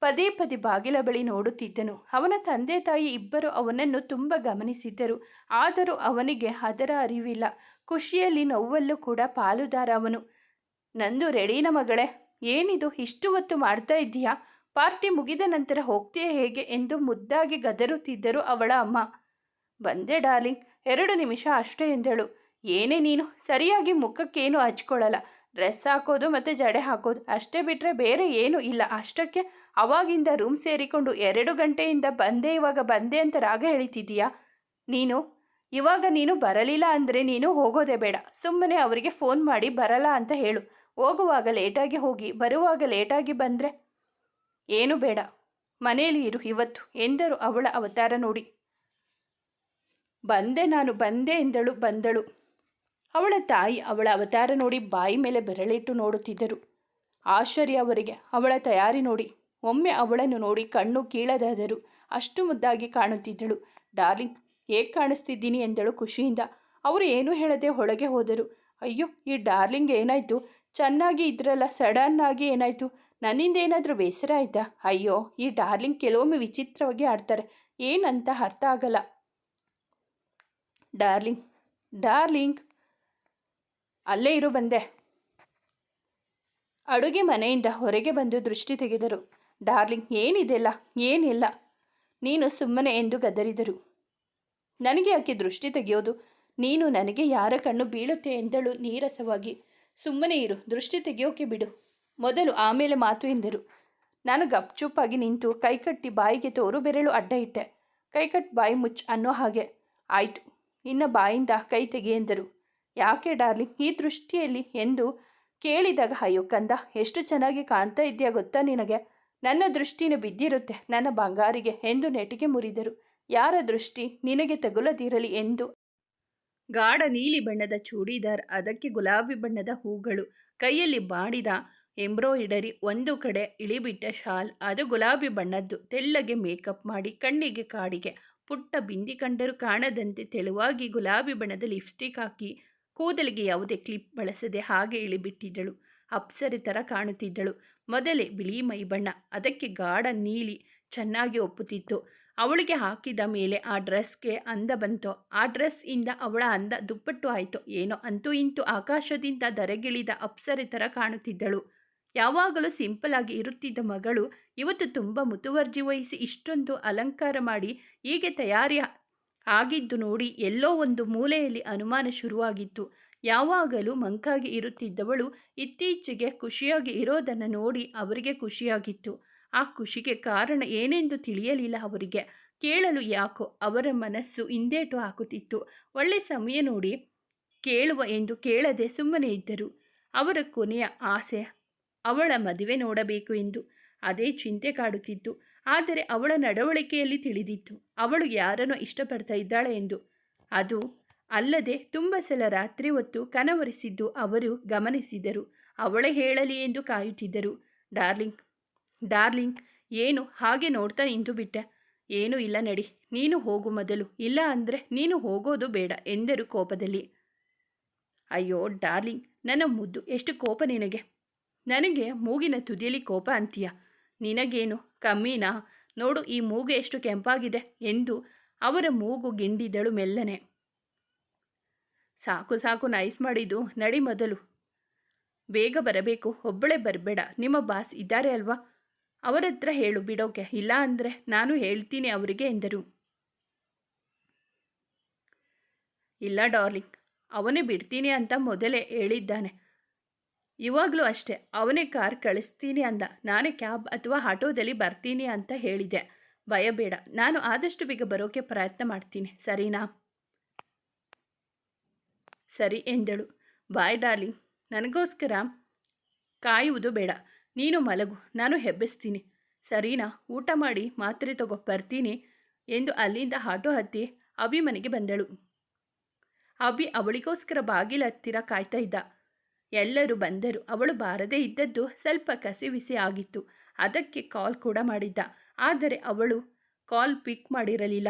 ಪದೇ ಪದೇ ಬಾಗಿಲ ಬಳಿ ನೋಡುತ್ತಿದ್ದನು. ಅವನ ತಂದೆ ತಾಯಿ ಇಬ್ಬರು ಅವನನ್ನು ತುಂಬ ಗಮನಿಸಿದ್ದರು. ಆದರೂ ಅವನಿಗೆ ಅದರ ಅರಿವಿಲ್ಲ. ಖುಷಿಯಲ್ಲಿ ನೋವಲ್ಲೂ ಕೂಡ ಪಾಲುದಾರ ಅವನು. ನಂದು ರೆಡಿನ ಮಗಳೇ, ಏನಿದು? ಇಷ್ಟು ಹೊತ್ತು ಮಾಡ್ತಾ ಇದ್ದೀಯಾ? ಪಾರ್ಟಿ ಮುಗಿದ ನಂತರ ಹೋಗ್ತೀಯ ಹೇಗೆ? ಎಂದು ಮುದ್ದಾಗಿ ಗದರುತ್ತಿದ್ದರು ಅವಳ ಅಮ್ಮ. ಬಂದೆ ಡಾರ್ಲಿಂಗ್. ಎರಡು ನಿಮಿಷ ಅಷ್ಟೇ, ಎಂದಳು. ಏನೇ ನೀನು, ಸರಿಯಾಗಿ ಮುಖಕ್ಕೇನು ಹಚ್ಕೊಳ್ಳಲ್ಲ. ಡ್ರೆಸ್ ಹಾಕೋದು ಮತ್ತು ಜಡೆ ಹಾಕೋದು ಅಷ್ಟೇ ಬಿಟ್ಟರೆ ಬೇರೆ ಏನೂ ಇಲ್ಲ. ಅಷ್ಟಕ್ಕೆ ಅವಾಗಿಂದ ರೂಮ್ ಸೇರಿಕೊಂಡು ಎರಡು ಗಂಟೆಯಿಂದ ಬಂದೆ ಇವಾಗ ಬಂದೆ ಅಂತ ರಾಗ ಹೇಳ್ತಿದ್ದೀಯಾ? ನೀನು? ಇವಾಗ ನೀನು ಬರಲಿಲ್ಲ ಅಂದರೆ ನೀನು ಹೋಗೋದೇ ಬೇಡ. ಸುಮ್ಮನೆ ಅವರಿಗೆ ಫೋನ್ ಮಾಡಿ ಬರಲ್ಲ ಅಂತ ಹೇಳು. ಹೋಗುವಾಗ ಲೇಟಾಗಿ ಹೋಗಿ, ಬರುವಾಗ ಲೇಟಾಗಿ ಬಂದರೆ ಏನು ಬೇಡ. ಮನೆಯಲ್ಲಿ ಇರು ಇವತ್ತು ಎಂದರು ಅವಳ ಅವತಾರ ನೋಡಿ. ಬಂದೆ ನಾನು, ಬಂದೆ ಎಂದಳು, ಬಂದಳು. ಅವಳ ತಾಯಿ ಅವಳ ಅವತಾರ ನೋಡಿ ಬಾಯಿ ಮೇಲೆ ಬೆರಳಿಟ್ಟು ನೋಡುತ್ತಿದ್ದರು. ಆಶ್ಚರ್ಯ ಅವರಿಗೆ, ಅವಳ ತಯಾರಿ ನೋಡಿ, ಒಮ್ಮೆ ಅವಳನ್ನು ನೋಡಿ ಕಣ್ಣು ಕೀಳದಾದರು ಅಷ್ಟು ಮುದ್ದಾಗಿ ಕಾಣುತ್ತಿದ್ದಳು. ಡಾರ್ಲಿಂಗ್, ಹೇಗೆ ಕಾಣಿಸ್ತಿದ್ದೀನಿ ಎಂದಳು ಖುಷಿಯಿಂದ. ಅವರು ಏನೂ ಹೇಳದೆ ಒಳಗೆ ಹೋದರು. ಅಯ್ಯೋ, ಈ ಡಾರ್ಲಿಂಗ್ ಏನಾಯಿತು? ಚೆನ್ನಾಗಿ ಇದ್ರಲ್ಲ, ಸಡನ್ ಆಗಿ ಏನಾಯಿತು? ನನ್ನಿಂದ ಏನಾದರೂ ಬೇಸರ ಆಯ್ತಾ? ಅಯ್ಯೋ, ಈ ಡಾರ್ಲಿಂಗ್ ಕೆಲವೊಮ್ಮೆ ವಿಚಿತ್ರವಾಗಿ ಆಡ್ತಾರೆ. ಏನಂತ ಅರ್ಥ ಆಗಲ್ಲ. ಡಾರ್ಲಿಂಗ್ ಡಾರ್ಲಿಂಗ್ ಅಲ್ಲೇ ಇರು ಬಂದೆ. ಅಡುಗೆ ಮನೆಯಿಂದ ಹೊರಗೆ ಬಂದು ದೃಷ್ಟಿ ತೆಗೆದರು. ಡಾರ್ಲಿಂಗ್, ಏನಿದೆಲ್ಲ? ಏನಿಲ್ಲ. ನೀನು ಸುಮ್ಮನೆ ಎಂದು ಗದರಿದರು. ನನಗೆ ಯಾಕೆ ದೃಷ್ಟಿ ತೆಗೆಯೋದು, ನೀನು ನನಗೆ ಯಾರ ಕಣ್ಣು ಬೀಳುತ್ತೆ ಎಂದಳು ನೀರಸವಾಗಿ. ಸುಮ್ಮನೆ ಇರು, ದೃಷ್ಟಿ ತೆಗೆಯೋಕೆ ಬಿಡು. ಮೊದಲು ಆಮೇಲೆ ಮಾತು ಎಂದರು. ನಾನು ಗಪ್ಚುಪ್ಪಾಗಿ ನಿಂತು ಕೈಕಟ್ಟಿ ಬಾಯಿಗೆ ತೋರು ಬೆರಳು ಅಡ್ಡ ಇಟ್ಟೆ. ಕೈಕಟ್ ಬಾಯಿ ಮುಚ್ಚ ಅನ್ನೋ ಹಾಗೆ. ಆಯಿತು, ಇನ್ನು ಬಾಯಿಂದ ಕೈ ತೆಗೆ ಎಂದರು. ಯಾಕೆ ಡಾರ್ಲಿಂಗ್? ಈ ದೃಷ್ಟಿಯಲ್ಲಿ ಎಂದು ಕೇಳಿದಾಗ, ಅಯ್ಯೋ ಕಂದ, ಎಷ್ಟು ಚೆನ್ನಾಗಿ ಕಾಣ್ತಾ ಇದೆಯಾ ಗೊತ್ತಾ ನಿನಗೆ? ನನ್ನ ದೃಷ್ಟಿನ ಬಿದ್ದಿರುತ್ತೆ, ನನ್ನ ಬಂಗಾರಿಗೆ ಎಂದು ನೆಟಿಗೆ ಮುರಿದರು. ಯಾರ ದೃಷ್ಟಿ? ನಿನಗೆ ತಗುಲದಿರಲಿ ಎಂದು. ಗಾಢ ನೀಲಿ ಬಣ್ಣದ ಚೂಡಿದಾರ್, ಅದಕ್ಕೆ ಗುಲಾಬಿ ಬಣ್ಣದ ಹೂಗಳು, ಕೈಯಲ್ಲಿ ಬಾಡಿದ ಎಂಬ್ರಾಯ್ಡರಿ, ಒಂದು ಕಡೆ ಇಳಿಬಿಟ್ಟ ಶಾಲ್, ಅದು ಗುಲಾಬಿ ಬಣ್ಣದ್ದು. ತೆಳ್ಳಗೆ ಮೇಕಪ್ ಮಾಡಿ, ಕಣ್ಣಿಗೆ ಕಾಡಿಗೆ ಪುಟ್ಟ ಬಿಂದಿ ಕಂಡರೂ ಕಾಣದಂತೆ ತೆಳುವಾಗಿ ಗುಲಾಬಿ ಬಣ್ಣದ ಲಿಪ್ಸ್ಟಿಕ್ ಹಾಕಿ ಕೂದಲಿಗೆ ಯಾವುದೇ ಕ್ಲಿಪ್ ಬಳಸದೆ ಹಾಗೆ ಇಳಿಬಿಟ್ಟಿದ್ದಳು. ಅಪ್ಸರೆ ಥರ ಕಾಣುತ್ತಿದ್ದಳು. ಮೊದಲೇ ಬಿಳಿ ಮೈ ಬಣ್ಣ, ಅದಕ್ಕೆ ಗಾಢ ನೀಲಿ, ಚೆನ್ನಾಗಿ ಒಪ್ಪುತ್ತಿತ್ತು. ಅವಳಿಗೆ ಹಾಕಿದ ಮೇಲೆ ಆ ಡ್ರೆಸ್ಗೆ ಅಂದ ಬಂತು. ಆ ಡ್ರೆಸ್ ಇಂದ ಅವಳ ಅಂದ ದುಪ್ಪಟ್ಟು ಆಯಿತು. ಏನೋ ಅಂತೂ ಇಂತೂ ಆಕಾಶದಿಂದ ದರೆಗಿಳಿದ ಅಪ್ಸರೆ ಥರ ಕಾಣುತ್ತಿದ್ದಳು. ಯಾವಾಗಲೂ ಸಿಂಪಲ್ ಆಗಿ ಇರುತ್ತಿದ್ದ ಮಗಳು ಇವತ್ತು ತುಂಬ ಮುತುವರ್ಜಿ ವಹಿಸಿ ಇಷ್ಟೊಂದು ಅಲಂಕಾರ ಮಾಡಿ ಹೀಗೆ ತಯಾರಿ ಆಗಿದ್ದು ನೋಡಿ ಎಲ್ಲೋ ಒಂದು ಮೂಲೆಯಲ್ಲಿ ಅನುಮಾನ ಶುರುವಾಗಿತ್ತು. ಯಾವಾಗಲೂ ಮಂಕಾಗಿ ಇರುತ್ತಿದ್ದವಳು ಇತ್ತೀಚೆಗೆ ಖುಷಿಯಾಗಿ ಇರೋದನ್ನು ನೋಡಿ ಅವರಿಗೆ ಖುಷಿಯಾಗಿತ್ತು. ಆ ಖುಷಿಗೆ ಕಾರಣ ಏನೆಂದು ತಿಳಿಯಲಿಲ್ಲ ಅವರಿಗೆ. ಕೇಳಲು ಯಾಕೋ ಅವರ ಮನಸ್ಸು ಹಿಂದೇಟು ಹಾಕುತ್ತಿತ್ತು. ಒಳ್ಳೆ ಸಮಯ ನೋಡಿ ಕೇಳುವ ಎಂದು ಕೇಳದೆ ಸುಮ್ಮನೆ ಇದ್ದರು. ಅವರ ಕೊನೆಯ ಆಸೆ ಅವಳ ಮದುವೆ ನೋಡಬೇಕು ಎಂದು. ಅದೇ ಚಿಂತೆ ಕಾಡುತ್ತಿತ್ತು. ಆದರೆ ಅವಳ ನಡವಳಿಕೆಯಲ್ಲಿ ತಿಳಿದಿತ್ತು. ಅವಳು ಯಾರನ್ನೋ ಇಷ್ಟಪಡ್ತಾ ಇದ್ದಾಳೆ ಎಂದು. ಅದು ಅಲ್ಲದೆ ತುಂಬ ಸಲ ರಾತ್ರಿ ಹೊತ್ತು ಕನವರಿಸಿದ್ದು ಅವರು ಗಮನಿಸಿದರು. ಅವಳೇ ಹೇಳಲಿ ಎಂದು ಕಾಯುತ್ತಿದ್ದರು. ಡಾರ್ಲಿಂಗ್ ಡಾರ್ಲಿಂಗ್, ಏನು ಹಾಗೆ ನೋಡ್ತಾ ನಿಂತು ಬಿಟ್ಟೆ. ಏನೂ ಇಲ್ಲ ನಡಿ, ನೀನು ಹೋಗು ಮೊದಲು. ಇಲ್ಲ ಅಂದರೆ ನೀನು ಹೋಗೋದು ಬೇಡ ಎಂದರು ಕೋಪದಲ್ಲಿ. ಅಯ್ಯೋ ಡಾರ್ಲಿಂಗ್, ನನ್ನ ಮುದ್ದು, ಎಷ್ಟು ಕೋಪ ನಿನಗೆ? ನನಗೆ ಮೂಗಿನ ತುದಿಯಲ್ಲಿ ಕೋಪ ಅಂತೀಯ. ನಿನಗೇನು? ಕಮ್ಮಿನಾ ನೋಡು ಈ ಮೂಗು ಎಷ್ಟು ಕೆಂಪಾಗಿದೆ ಎಂದು ಅವರ ಮೂಗು ಗಿಂಡಿದಳು ಮೆಲ್ಲನೆ. ಸಾಕು ಸಾಕು, ನೈಸ್ ಮಾಡಿದ್ದು, ನಡಿ ಮೊದಲು. ಬೇಗ ಬರಬೇಕು, ಒಬ್ಬಳೇ ಬರಬೇಡ, ನಿಮ್ಮ ಬಾಸ್ ಇದ್ದಾರೆ ಅಲ್ವಾ? ಅವರತ್ರ ಹೇಳು ಬಿಡೋಕೆ, ಇಲ್ಲ ಅಂದರೆ ನಾನು ಹೇಳ್ತೀನಿ ಅವರಿಗೆ ಎಂದರು. ಇಲ್ಲ ಡಾರ್ಲಿಂಗ್, ಅವನೇ ಬಿಡ್ತೀನಿ ಅಂತ ಮೊದಲೇ ಹೇಳಿದ್ದಾನೆ. ಇವಾಗಲೂ ಅಷ್ಟೇ, ಅವನೇ ಕಾರ್ ಕಳಿಸ್ತೀನಿ ಅಂದ. ನಾನೇ ಕ್ಯಾಬ್ ಅಥವಾ ಆಟೋದಲ್ಲಿ ಬರ್ತೀನಿ ಅಂತ ಹೇಳಿದೆ. ಭಯ ಬೇಡ ನಾನು ಆದಷ್ಟು ಬೇಗ ಬರೋಕೆ ಪ್ರಯತ್ನ ಮಾಡ್ತೀನಿ. ಸರಿನಾ? ಸರಿ ಎಂದಳು. Bye darling. ನನಗೋಸ್ಕರ ಕಾಯುವುದು ಬೇಡ. ನೀನು ಮಲಗು, ನಾನು ಹೆಬ್ಬಿಸ್ತೀನಿ. ಸರಿನಾ? ಊಟ ಮಾಡಿ, ಮಾತ್ರೆ ತಗೋ, ಬರ್ತೀನಿ ಎಂದು ಅಲ್ಲಿಂದ ಆಟೋ ಹತ್ತಿ ಅಭಿ ಮನೆಗೆ ಬಂದಳು. ಅಭಿ ಅವಳಿಗೋಸ್ಕರ ಬಾಗಿಲ ಹತ್ತಿರ ಕಾಯ್ತಾ ಇದ್ದ. ಎಲ್ಲರೂ ಬಂದರು. ಅವಳು ಬಾರದೇ ಇದ್ದದ್ದು ಸ್ವಲ್ಪ ಕಸಿವಿಸಿ ಆಗಿತ್ತು. ಅದಕ್ಕೆ ಕಾಲ್ ಕೂಡ ಮಾಡಿದ್ದ. ಆದರೆ ಅವಳು ಕಾಲ್ ಪಿಕ್ ಮಾಡಿರಲಿಲ್ಲ.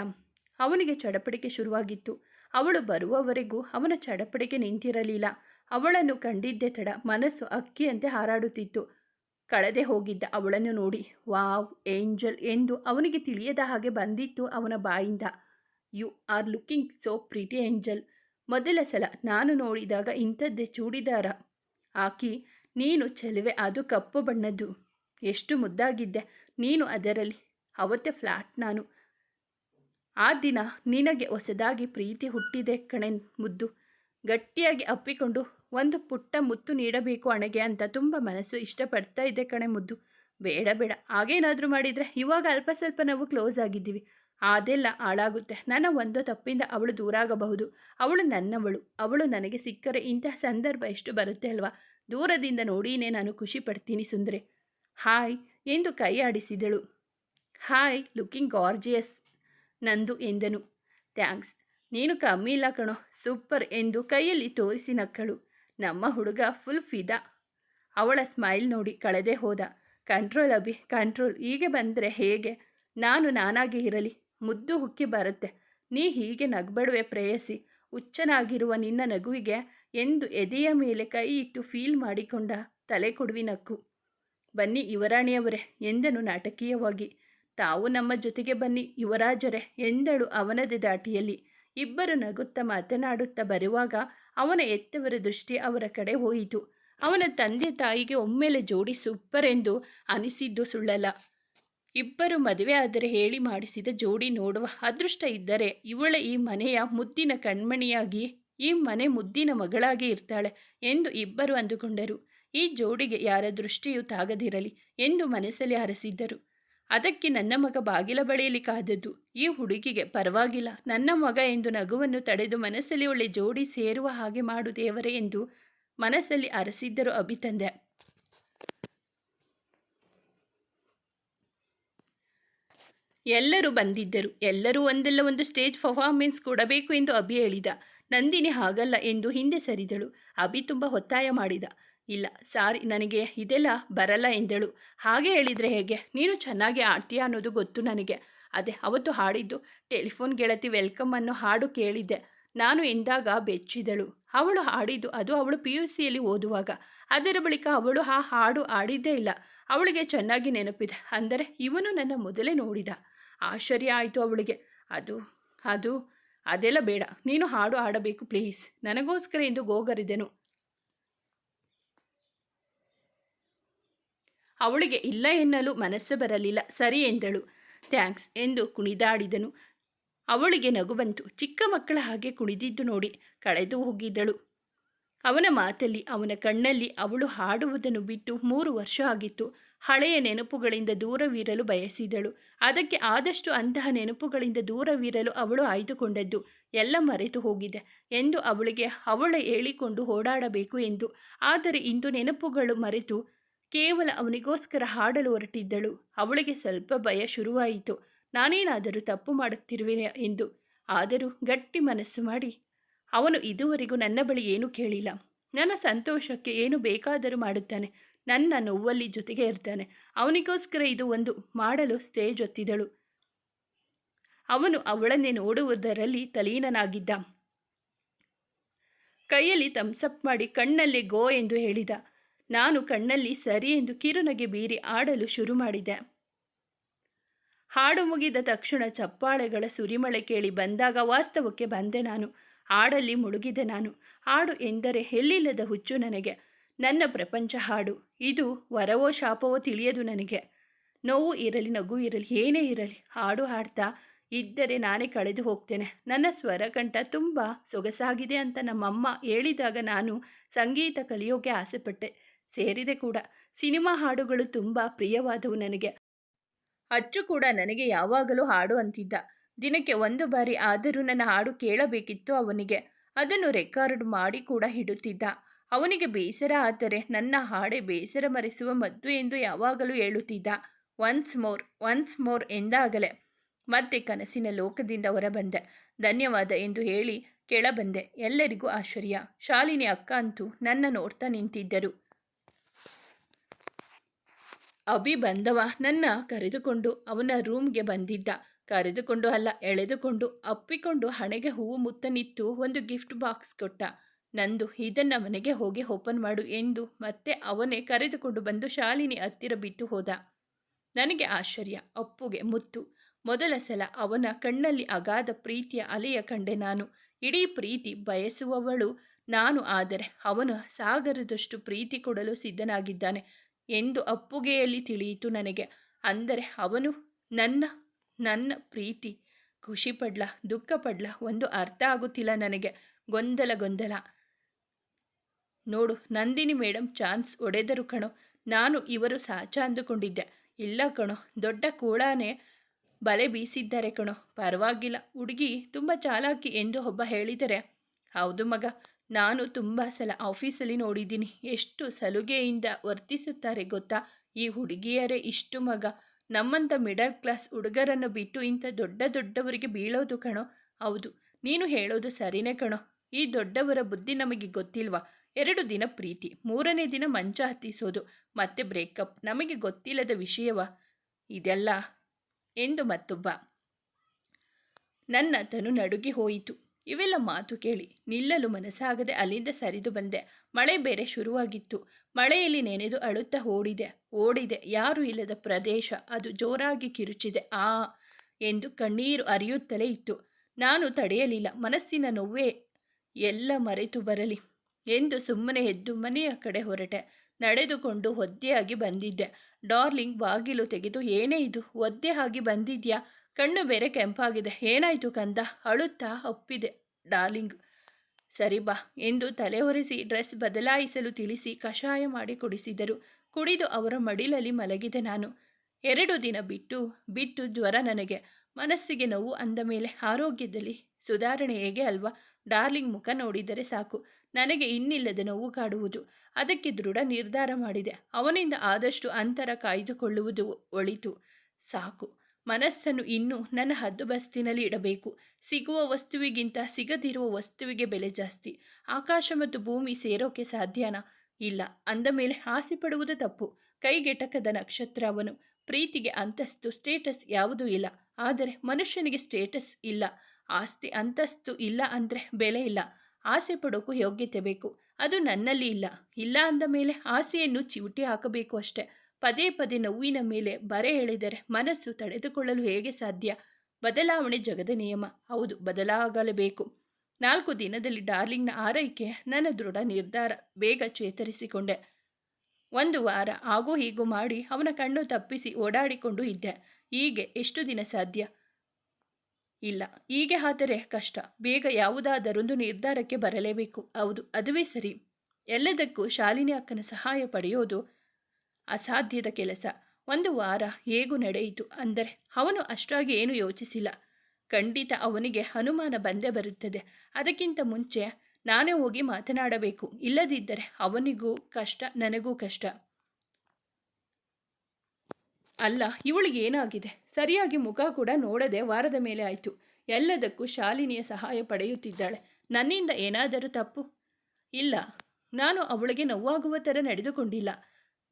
ಅವನಿಗೆ ಚಡಪಡಿಕೆ ಶುರುವಾಗಿತ್ತು. ಅವಳು ಬರುವವರೆಗೂ ಅವನ ಚಡಪಡಿಕೆ ನಿಂತಿರಲಿಲ್ಲ. ಅವಳನ್ನು ಕಂಡಿದ್ದೆ ತಡ ಮನಸ್ಸು ಅಕ್ಕಿಯಂತೆ ಹಾರಾಡುತ್ತಿತ್ತು. ಕಳೆದೆ ಹೋಗಿದ್ದ ಅವಳನ್ನು ನೋಡಿ, ವಾವ್, ಏಂಜಲ್ ಎಂದು ಅವನಿಗೆ ತಿಳಿಯದ ಹಾಗೆ ಬಂದಿತ್ತು ಅವನ ಬಾಯಿಂದ. You are looking so pretty angel. ಮೊದಲ ಸಲ ನಾನು ನೋಡಿದಾಗ ಇಂಥದ್ದೇ ಚೂಡಿದಾರ. ಆಕಿ ನೀನು ಚೆಲುವೆ ಅದು ಕಪ್ಪು ಬಣ್ಣದ್ದು. ಎಷ್ಟು ಮುದ್ದಾಗಿದ್ದೆ ನೀನು ಅದರಲ್ಲಿ. ಅವತ್ತೆ ಫ್ಲ್ಯಾಟ್ ನಾನು. ಆ ದಿನ ನಿನಗೆ ಹೊಸದಾಗಿ ಪ್ರೀತಿ ಹುಟ್ಟಿದೆ ಕಣೆ ಮುದ್ದು. ಗಟ್ಟಿಯಾಗಿ ಅಪ್ಪಿಕೊಂಡು ಒಂದು ಪುಟ್ಟ ಮುತ್ತು ನೀಡಬೇಕು ಅಣೆಗೆ ಅಂತ ತುಂಬ ಮನಸ್ಸು ಇಷ್ಟಪಡ್ತಾ ಇದೆ ಕಣೆ ಮುದ್ದು. ಬೇಡ ಬೇಡ. ಹಾಗೇನಾದರೂ ಮಾಡಿದರೆ ಇವಾಗ ಅಲ್ಪ ಸ್ವಲ್ಪ ನಾವು ಕ್ಲೋಸ್ ಆಗಿದ್ದೀವಿ. ಅದೆಲ್ಲ ಹಾಳಾಗುತ್ತೆ. ನನ್ನ ಒಂದು ತಪ್ಪಿಂದ ಅವಳು ದೂರ ಆಗಬಹುದು ಅವಳು ನನ್ನವಳು. ಅವಳು ನನಗೆ ಸಿಕ್ಕರೆ ಇಂತಹ ಸಂದರ್ಭ ಎಷ್ಟು ಬರುತ್ತೆ ಅಲ್ವಾ? ದೂರದಿಂದ ನೋಡಿನೇ ನಾನು ಖುಷಿ ಪಡ್ತೀನಿ ಸುಂದ್ರೆ. ಹಾಯ್, ಎಂದು ಕೈ ಆಡಿಸಿದಳು ಹಾಯ್, ಲುಕಿಂಗ್ ಗಾರ್ಜಿಯಸ್ ನಂದು ಎಂದನು. ಥ್ಯಾಂಕ್ಸ್. ನೀನು ಕಮ್ಮಿ ಇಲ್ಲ ಕಣೋ. ಸೂಪರ್ ಎಂದು ಕೈಯಲ್ಲಿ ತೋರಿಸಿ ನಕ್ಕಳು. ನಮ್ಮ ಹುಡುಗ ಫುಲ್ ಫಿದಾ. ಅವಳ ಸ್ಮೈಲ್ ನೋಡಿ ಕಳೆದೇ ಹೋದ. Control Abhi, control. ಹೀಗೆ ಬಂದರೆ ಹೇಗೆ? ನಾನು ನಾನಾಗಿ ಇರಲಿ. ಮುದ್ದು ಹುಕ್ಕಿ ಬರುತ್ತೆ. ನೀ ಹೀಗೆ ನಗಬೇಡುವೆ ಪ್ರೇಯಸಿ. ಹುಚ್ಚನಾಗಿರುವ ನಿನ್ನ ನಗುವಿಗೆ ಎಂದು ಎದೆಯ ಮೇಲೆ ಕೈ ಇಟ್ಟು ಫೀಲ್ ಮಾಡಿಕೊಂಡ ತಲೆ ಕೊಡುವಿ ನಕ್ಕು. ಬನ್ನಿ ಯುವರಾಣಿಯವರೇ, ಎಂದನು ನಾಟಕೀಯವಾಗಿ. ತಾವು ನಮ್ಮ ಜೊತೆಗೆ ಬನ್ನಿ ಯುವರಾಜರೇ, ಎಂದಳು ಅವನದೇ ದಾಟಿಯಲ್ಲಿ. ಇಬ್ಬರು ನಗುತ್ತಾ ಮಾತನಾಡುತ್ತಾ ಬರುವಾಗ ಅವನ ಎತ್ತವರ ದೃಷ್ಟಿ ಅವರ ಕಡೆ ಹೋಯಿತು. ಅವನ ತಂದೆ ತಾಯಿಗೆ ಒಮ್ಮೆಲೆ ಜೋಡಿ ಸೂಪರ್ ಎಂದು ಅನಿಸಿದ್ದು ಸುಳ್ಳಲ್ಲ. ಇಬ್ಬರು ಮದುವೆ ಆದರೆ ಹೇಳಿ ಮಾಡಿಸಿದ ಜೋಡಿ ನೋಡುವ ಅದೃಷ್ಟ ಇದ್ದರೆ ಇವಳ ಈ ಮನೆಯ ಮುದ್ದಿನ ಕಣ್ಮಣಿಯಾಗಿ ಈ ಮನೆ ಮುದ್ದಿನ ಮಗಳಾಗಿ ಇರ್ತಾಳೆ ಎಂದು ಇಬ್ಬರು ಅಂದುಕೊಂಡರು. ಈ ಜೋಡಿಗೆ ಯಾರ ದೃಷ್ಟಿಯೂ ತಾಗದಿರಲಿ ಎಂದು ಮನಸ್ಸಲ್ಲಿ ಹರಸಿದ್ದರು ಅದಕ್ಕೆ ನನ್ನ ಮಗ ಬಾಗಿಲ ಬಳಿಯಲ್ಲಿ ಕಾದದ್ದು. ಈ ಹುಡುಗಿಗೆ ಪರವಾಗಿಲ್ಲ. ನನ್ನ ಮಗ ಎಂದು ನಗುವನ್ನು ತಡೆದು ಮನಸ್ಸಲ್ಲಿ ಒಳ್ಳೆ ಜೋಡಿ ಸೇರುವ ಹಾಗೆ ಮಾಡು ದೇವರೇ ಎಂದು ಮನಸ್ಸಲ್ಲಿ ಅರಸಿದ್ದರು ಅಭಿತಂದೆ. ಎಲ್ಲರೂ ಬಂದಿದ್ದರು. ಎಲ್ಲರೂ ಒಂದಲ್ಲ ಒಂದು ಸ್ಟೇಜ್ ಪರ್ಫಾರ್ಮೆನ್ಸ್ ಕೊಡಬೇಕು ಎಂದು ಅಭಿ ಹೇಳಿದ. ನಂದಿನಿ ಹಾಗಲ್ಲ ಎಂದು ಹಿಂದೆ ಸರಿದಳು. ಅಭಿ ತುಂಬ ಒತ್ತಾಯ ಮಾಡಿದ. ಇಲ್ಲ, ಸಾರಿ, ನನಗೆ ಇದೆಲ್ಲ ಬರಲ್ಲ ಎಂದಳು. ಹಾಗೆ ಹೇಳಿದರೆ ಹೇಗೆ? ನೀನು ಚೆನ್ನಾಗಿ ಆಡ್ತೀಯ ಅನ್ನೋದು ಗೊತ್ತು ನನಗೆ. ಅದೇ, ಅವತ್ತು ಹಾಡಿದ್ದು ಟೆಲಿಫೋನ್ ಗೆಳತಿ ವೆಲ್ಕಮ್ ಅನ್ನೋ ಹಾಡು ಕೇಳಿದ್ದೆ. ನಾನು ಎಂದಾಗ ಬೆಚ್ಚಿದಳು. ಅವಳು ಹಾಡಿದ್ದು ಅದು ಅವಳು ಪಿ ಯು ಸಿಯಲ್ಲಿ ಓದುವಾಗ. ಅದರ ಬಳಿಕ ಅವಳು ಆ ಹಾಡು ಆಡಿದ್ದೇ ಇಲ್ಲ. ಅವಳಿಗೆ ಚೆನ್ನಾಗಿ ನೆನಪಿದೆ. ಅಂದರೆ ಇವನು ನನ್ನ ಮೊದಲೇ ನೋಡಿದ. ಆಶ್ಚರ್ಯ ಆಯಿತು ಅವಳಿಗೆ. ಅದು ಅದು ಅದೆಲ್ಲ ಬೇಡ. ನೀನು ಹಾಡು ಹಾಡಬೇಕು ಪ್ಲೀಸ್ ನನಗೋಸ್ಕರ ಎಂದು ಗೋಗರಿದೆನು. ಅವಳಿಗೆ ಇಲ್ಲ ಎನ್ನಲು ಮನಸ್ಸು ಬರಲಿಲ್ಲ. ಸರಿ ಎಂದಳು. ಥ್ಯಾಂಕ್ಸ್ ಎಂದು ಕುಣಿದಾಡಿದನು. ಅವಳಿಗೆ ನಗು ಬಂತು. ಚಿಕ್ಕ ಮಕ್ಕಳ ಹಾಗೆ ಕುಣಿದಿದ್ದು ನೋಡಿ ಕಳೆದು ಹೋಗಿದ್ದಳು. ಅವನ ಮಾತಲ್ಲಿ, ಅವನ ಕಣ್ಣಲ್ಲಿ ಅವಳು ಹಾಡುವುದನ್ನು ಬಿಟ್ಟು ಮೂರು ವರ್ಷ ಆಗಿತ್ತು. ಹಳೆಯ ನೆನಪುಗಳಿಂದ ದೂರವಿರಲು ಬಯಸಿದಳು. ಅದಕ್ಕೆ ಆದಷ್ಟು ಅಂತಹ ನೆನಪುಗಳಿಂದ ದೂರವಿರಲು ಅವಳು ಆಯ್ದುಕೊಂಡದ್ದು ಎಲ್ಲ ಮರೆತು ಹೋಗಿದೆ ಎಂದು ಅವಳಿಗೆ ಅವಳು ಹೇಳಿಕೊಂಡು ಓಡಾಡಬೇಕು ಎಂದು. ಆದರೆ ಇಂದು ನೆನಪುಗಳು ಮರೆತು ಕೇವಲ ಅವನಿಗೋಸ್ಕರ ಹಾಡಲು ಹೊರಟಿದ್ದಳು. ಅವಳಿಗೆ ಸ್ವಲ್ಪ ಭಯ ಶುರುವಾಯಿತು. ನಾನೇನಾದರೂ ತಪ್ಪು ಮಾಡುತ್ತಿರುವೆನೆ ಎಂದು. ಆದರೂ ಗಟ್ಟಿ ಮನಸ್ಸು ಮಾಡಿ, ಅವನು ಇದುವರೆಗೂ ನನ್ನ ಬಳಿ ಏನೂ ಕೇಳಿಲ್ಲ. ನನ್ನ ಸಂತೋಷಕ್ಕೆ ಏನು ಬೇಕಾದರೂ ಮಾಡುತ್ತಾನೆ. ನನ್ನ ನೋವಲ್ಲಿ ಜೊತೆಗೆ ಇರ್ತಾನೆ. ಅವನಿಗೋಸ್ಕರ ಇದು ಒಂದು ಮಾಡಲು ಸ್ಟೇಜ್ ಒತ್ತಿದಳು. ಅವನು ಅವಳನ್ನೇ ನೋಡುವುದರಲ್ಲಿ ತಲೀನನಾಗಿದ್ದ ಕೈಯಲ್ಲಿ ಥಮ್ಸಪ್ ಮಾಡಿ ಕಣ್ಣಲ್ಲಿ ಗೋ ಎಂದು ಹೇಳಿದ. ನಾನು ಕಣ್ಣಲ್ಲಿ ಸರಿ ಎಂದು ಕಿರುನಗೆ ಬೀರಿ ಆಡಲು ಶುರು ಮಾಡಿದೆ. ಹಾಡು ಮುಗಿದ ತಕ್ಷಣ ಚಪ್ಪಾಳೆಗಳ ಸುರಿಮಳೆ ಕೇಳಿ ಬಂದಾಗ ವಾಸ್ತವಕ್ಕೆ ಬಂದೆ ನಾನು. ಹಾಡಲ್ಲಿ ಮುಳುಗಿದೆ ನಾನು. ಹಾಡು ಎಂದರೆ ಎಲ್ಲಿಲ್ಲದ ಹುಚ್ಚು ನನಗೆ. ನನ್ನ ಪ್ರಪಂಚ ಹಾಡು. ಇದು ವರವೋ ಶಾಪವೋ ತಿಳಿಯದು ನನಗೆ. ನೋವು ಇರಲಿ, ನಗು ಇರಲಿ, ಏನೇ ಇರಲಿ, ಹಾಡು ಹಾಡ್ತಾ ಇದ್ದರೆ ನಾನೇ ಕಳೆದು ಹೋಗ್ತೇನೆ. ನನ್ನ ಸ್ವರಕಂಠ ತುಂಬ ಸೊಗಸಾಗಿದೆ ಅಂತ ನಮ್ಮಮ್ಮ ಹೇಳಿದಾಗ ನಾನು ಸಂಗೀತ ಕಲಿಯೋಕೆ ಆಸೆಪಟ್ಟೆ. ಸೇರಿದೆ ಕೂಡ. ಸಿನಿಮಾ ಹಾಡುಗಳು ತುಂಬ ಪ್ರಿಯವಾದವು ನನಗೆ. ಅಚ್ಚು ಕೂಡ ನನಗೆ ಯಾವಾಗಲೂ ಹಾಡು ಅಂತಿದ್ದ. ದಿನಕ್ಕೆ ಒಂದು ಬಾರಿ ಆದರೂ ನನ್ನ ಹಾಡು ಕೇಳಬೇಕಿತ್ತು ಅವನಿಗೆ. ಅದನ್ನು ರೆಕಾರ್ಡ್ ಮಾಡಿ ಕೂಡ ಇಡುತ್ತಿದ್ದ ಅವನಿಗೆ ಬೇಸರ ಆದರೆ ನನ್ನ ಹಾಡೆ ಬೇಸರ ಮರೆಸುವ ಮದ್ದು ಎಂದು ಯಾವಾಗಲೂ ಹೇಳುತ್ತಿದ್ದ. ಒನ್ಸ್ ಮೋರ್ ಒನ್ಸ್ ಮೋರ್ ಎಂದಾಗಲೇ ಮತ್ತೆ ಕನಸಿನ ಲೋಕದಿಂದ ಹೊರಬಂದೆ. ಧನ್ಯವಾದ ಎಂದು ಹೇಳಿ ಕೆಳಬಂದೆ. ಎಲ್ಲರಿಗೂ ಆಶ್ಚರ್ಯ. ಶಾಲಿನಿ ಅಕ್ಕ ಅಂತೂ ನನ್ನ ನೋಡ್ತಾ ನಿಂತಿದ್ದರು. ಅಭಿ ಬಂದವ ನನ್ನ ಕರೆದುಕೊಂಡು ಅವನ ರೂಮ್ಗೆ ಬಂದಿದ್ದ. ಕರೆದುಕೊಂಡು ಅಲ್ಲ, ಎಳೆದುಕೊಂಡು, ಅಪ್ಪಿಕೊಂಡು ಹಣೆಗೆ ಹೂವು ಮುತ್ತನಿತ್ತು. ಒಂದು ಗಿಫ್ಟ್ ಬಾಕ್ಸ್ ಕೊಟ್ಟ. ನಂದು, ಇದನ್ನು ಮನೆಗೆ ಹೋಗಿ ಓಪನ್ ಮಾಡು ಎಂದು ಮತ್ತೆ ಅವನೇ ಕರೆದುಕೊಂಡು ಬಂದು ಶಾಲಿನಿ ಹತ್ತಿರ ಬಿಟ್ಟು ಹೋದ. ನನಗೆ ಆಶ್ಚರ್ಯ, ಅಪ್ಪುಗೆ ಮುತ್ತು. ಮೊದಲ ಸಲ ಅವನ ಕಣ್ಣಲ್ಲಿ ಅಗಾಧ ಪ್ರೀತಿಯ ಅಲೆಯ ಕಂಡೆ ನಾನು. ಇಡೀ ಪ್ರೀತಿ ಬಯಸುವವಳು ನಾನು, ಆದರೆ ಅವನು ಸಾಗರದಷ್ಟು ಪ್ರೀತಿ ಕೊಡಲು ಸಿದ್ಧನಾಗಿದ್ದಾನೆ ಎಂದು ಅಪ್ಪುಗೆಯಲ್ಲಿ ತಿಳಿಯಿತು ನನಗೆ. ಅಂದರೆ ಅವನು ನನ್ನ ನನ್ನ ಪ್ರೀತಿ. ಖುಷಿ ಪಡ್ಲ, ದುಃಖ ಪಡ್ಲ, ಒಂದು ಅರ್ಥ ಆಗುತ್ತಿಲ್ಲ ನನಗೆ. ಗೊಂದಲ ಗೊಂದಲ. ನೋಡು, ನಂದಿನಿ ಮೇಡಮ್ ಚಾನ್ಸ್ ಒಡೆದರು ಕಣೋ. ನಾನು ಇವರು ಸಾಚ ಅಂದುಕೊಂಡಿದ್ದೆ. ಇಲ್ಲ ಕಣೋ, ದೊಡ್ಡ ಕೂಳಾನೆ ಬಲೆ ಬೀಸಿದ್ದಾರೆ ಕಣೋ. ಪರವಾಗಿಲ್ಲ, ಹುಡುಗಿ ತುಂಬ ಚಾಲಾಕಿ ಎಂದು ಒಬ್ಬ ಹೇಳಿದರೆ, ಹೌದು ಮಗ, ನಾನು ತುಂಬ ಸಲ ಆಫೀಸಲ್ಲಿ ನೋಡಿದ್ದೀನಿ. ಎಷ್ಟು ಸಲುಗೆಯಿಂದ ವರ್ತಿಸುತ್ತಾರೆ ಗೊತ್ತಾ? ಈ ಹುಡುಗಿಯರೇ ಇಷ್ಟು ಮಗ. ನಮ್ಮಂಥ ಮಿಡಲ್ ಕ್ಲಾಸ್ ಹುಡುಗರನ್ನು ಬಿಟ್ಟು ಇಂಥ ದೊಡ್ಡ ದೊಡ್ಡವರಿಗೆ ಬೀಳೋದು ಕಣೋ. ಹೌದು, ನೀನು ಹೇಳೋದು ಸರಿನೇ ಕಣೋ. ಈ ದೊಡ್ಡವರ ಬುದ್ಧಿ ನಮಗೆ ಗೊತ್ತಿಲ್ವಾ? ಎರಡು ದಿನ ಪ್ರೀತಿ, ಮೂರನೇ ದಿನ ಮಂಚ ಹತ್ತಿಸೋದು. ಮತ್ತೆ ಬ್ರೇಕಪ್ ನಮಗೆ ಗೊತ್ತಿಲ್ಲದ ವಿಷಯವ? ಇದೆಲ್ಲ? ಎಂದು ಮತ್ತೊಬ್ಬ. ನನ್ನ ತನು ನಡುಗಿ ಹೋಯಿತು. ಇವೆಲ್ಲ ಮಾತು ಕೇಳಿ ನಿಲ್ಲಲು ಮನಸ್ಸಾಗದೆ ಅಲ್ಲಿಂದ ಸರಿದು ಬಂದೆ. ಮಳೆ ಬೇರೆ ಶುರುವಾಗಿತ್ತು. ಮಳೆಯಲ್ಲಿ ನೆನೆದು ಅಳುತ್ತಾ ಓಡಿದೆ. ಓಡಿದೆ. ಯಾರೂ ಇಲ್ಲದ ಪ್ರದೇಶ. ಅದು ಜೋರಾಗಿ ಕಿರುಚಿದೆ. ಆ! ಎಂದು ಕಣ್ಣೀರು ಅರಿಯುತ್ತಲೇ ಇತ್ತು. ನಾನು ತಡೆಯಲಿಲ್ಲ. ಮನಸ್ಸಿನ ನೋವೇ ಎಲ್ಲ ಮರೆತು ಬರಲಿ. ಎಂದು ಸುಮ್ಮನೆ ಎದ್ದು ಮನೆಯ ಕಡೆ ಹೊರಟೆ. ನಡೆದುಕೊಂಡು ಒದ್ದೆಯಾಗಿ ಬಂದಿದ್ದೆ. ಡಾರ್ಲಿಂಗ್ ಬಾಗಿಲು ತೆಗೆದು, ಏನೇ ಇದು? ಒದ್ದೆ ಆಗಿ ಬಂದಿದ್ಯಾ? ಕಣ್ಣು ಬೇರೆ ಕೆಂಪಾಗಿದೆ. ಏನಾಯ್ತು ಕಂದ? ಅಳುತ್ತಾ ಅಪ್ಪಿದೆ ಡಾರ್ಲಿಂಗ್. ಸರಿ ಬಾ ಎಂದು ತಲೆ ಒರೆಸಿ ಡ್ರೆಸ್ ಬದಲಾಯಿಸಲು ತಿಳಿಸಿ ಕಷಾಯ ಮಾಡಿ ಕುಡಿಸಿದರು. ಕುಡಿದು ಅವರ ಮಡಿಲಲ್ಲಿ ಮಲಗಿದೆ ನಾನು. ಎರಡು ದಿನ ಬಿಟ್ಟು ಬಿಟ್ಟು ಜ್ವರ ನನಗೆ. ಮನಸ್ಸಿಗೆ ನೋವು ಅಂದ ಮೇಲೆ ಆರೋಗ್ಯದಲ್ಲಿ ಸುಧಾರಣೆ ಹೇಗೆ ಅಲ್ವಾ? ಡಾರ್ಲಿಂಗ್ ಮುಖ ನೋಡಿದರೆ ಸಾಕು. ನನಗೆ ಇನ್ನಿಲ್ಲದ ನೋವು ಕಾಡುವುದು. ಅದಕ್ಕೆ ದೃಢ ನಿರ್ಧಾರ ಮಾಡಿದೆ. ಅವನಿಂದ ಆದಷ್ಟು ಅಂತರ ಕಾಯ್ದುಕೊಳ್ಳುವುದು ಒಳಿತು. ಸಾಕು. ಮನಸ್ಸನ್ನು ಇನ್ನೂ ನನ್ನ ಹದ್ದುಬಸ್ತಿನಲ್ಲಿ ಇಡಬೇಕು. ಸಿಗುವ ವಸ್ತುವಿಗಿಂತ ಸಿಗದಿರುವ ವಸ್ತುವಿಗೆ ಬೆಲೆ ಜಾಸ್ತಿ. ಆಕಾಶ ಮತ್ತು ಭೂಮಿ ಸೇರೋಕೆ ಸಾಧ್ಯನಾ? ಇಲ್ಲ. ಅಂದ ಮೇಲೆ ಆಸೆ ಪಡುವುದು ತಪ್ಪು. ಕೈಗೆಟಕದ ನಕ್ಷತ್ರ ಅವನು. ಪ್ರೀತಿಗೆ ಅಂತಸ್ತು, ಸ್ಟೇಟಸ್ ಯಾವುದೂ ಇಲ್ಲ. ಆದರೆ ಮನುಷ್ಯನಿಗೆ ಸ್ಟೇಟಸ್ ಇಲ್ಲ. ಆಸ್ತಿ ಅಂತಸ್ತು ಇಲ್ಲ ಅಂದರೆ ಬೆಲೆ ಇಲ್ಲ. ಆಸೆ ಪಡೋಕ್ಕೂ ಯೋಗ್ಯತೆ ಬೇಕು. ಅದು ನನ್ನಲ್ಲಿ ಇಲ್ಲ. ಇಲ್ಲ ಅಂದ ಮೇಲೆ ಆಸೆಯನ್ನು ಚಿವುಟಿ ಹಾಕಬೇಕು ಅಷ್ಟೆ. ಪದೇ ಪದೇ ನೋವಿನ ಮೇಲೆ ಬರೆ ಎಳೆದರೆ ಮನಸ್ಸು ತಡೆದುಕೊಳ್ಳಲು ಹೇಗೆ ಸಾಧ್ಯ? ಬದಲಾವಣೆ ಜಗದ ನಿಯಮ. ಹೌದು, ಬದಲಾಗಲೇಬೇಕು. ನಾಲ್ಕು ದಿನದಲ್ಲಿ ಡಾರ್ಲಿಂಗ್ನ ಆರೈಕೆ ನನ್ನ ದೃಢ ನಿರ್ಧಾರ. ಬೇಗ ಚೇತರಿಸಿಕೊಂಡೆ. ಒಂದು ವಾರ ಆಗೋ ಹೀಗೂ ಮಾಡಿ ಅವನ ಕಣ್ಣು ತಪ್ಪಿಸಿ ಓಡಾಡಿಕೊಂಡು ಇದ್ದೆ. ಹೀಗೆ ಎಷ್ಟು ದಿನ ಸಾಧ್ಯ? ಇಲ್ಲ, ಹೀಗೆ ಆದರೆ ಕಷ್ಟ. ಬೇಗ ಯಾವುದಾದರೊಂದು ನಿರ್ಧಾರಕ್ಕೆ ಬರಲೇಬೇಕು. ಹೌದು, ಅದುವೇ ಸರಿ. ಎಲ್ಲದಕ್ಕೂ ಶಾಲಿನಿ ಅಕ್ಕನ ಸಹಾಯ ಪಡೆಯೋದು ಅಸಾಧ್ಯದ ಕೆಲಸ. ಒಂದು ವಾರ ಹೇಗೂ ನಡೆಯಿತು ಅಂದರೆ ಅವನು ಅಷ್ಟಾಗಿ ಏನು ಯೋಚಿಸಿಲ್ಲ. ಖಂಡಿತ ಅವನಿಗೆ ಅನುಮಾನ ಬಂದೇ ಬರುತ್ತದೆ. ಅದಕ್ಕಿಂತ ಮುಂಚೆ ನಾನೇ ಹೋಗಿ ಮಾತನಾಡಬೇಕು. ಇಲ್ಲದಿದ್ದರೆ ಅವನಿಗೂ ಕಷ್ಟ, ನನಗೂ ಕಷ್ಟ. ಅಲ್ಲ, ಇವಳಿಗೆ ಏನಾಗಿದೆ? ಸರಿಯಾಗಿ ಮುಖ ಕೂಡ ನೋಡದೆ ವಾರದ ಮೇಲೆ ಆಯಿತು. ಎಲ್ಲದಕ್ಕೂ ಶಾಲಿನಿಯ ಸಹಾಯ ಪಡೆಯುತ್ತಿದ್ದಾಳೆ. ನನ್ನಿಂದ ಏನಾದರೂ ತಪ್ಪು? ಇಲ್ಲ. ನಾನು ಅವಳಿಗೆ ನೋವಾಗುವ ಥರ ನಡೆದುಕೊಂಡಿಲ್ಲ.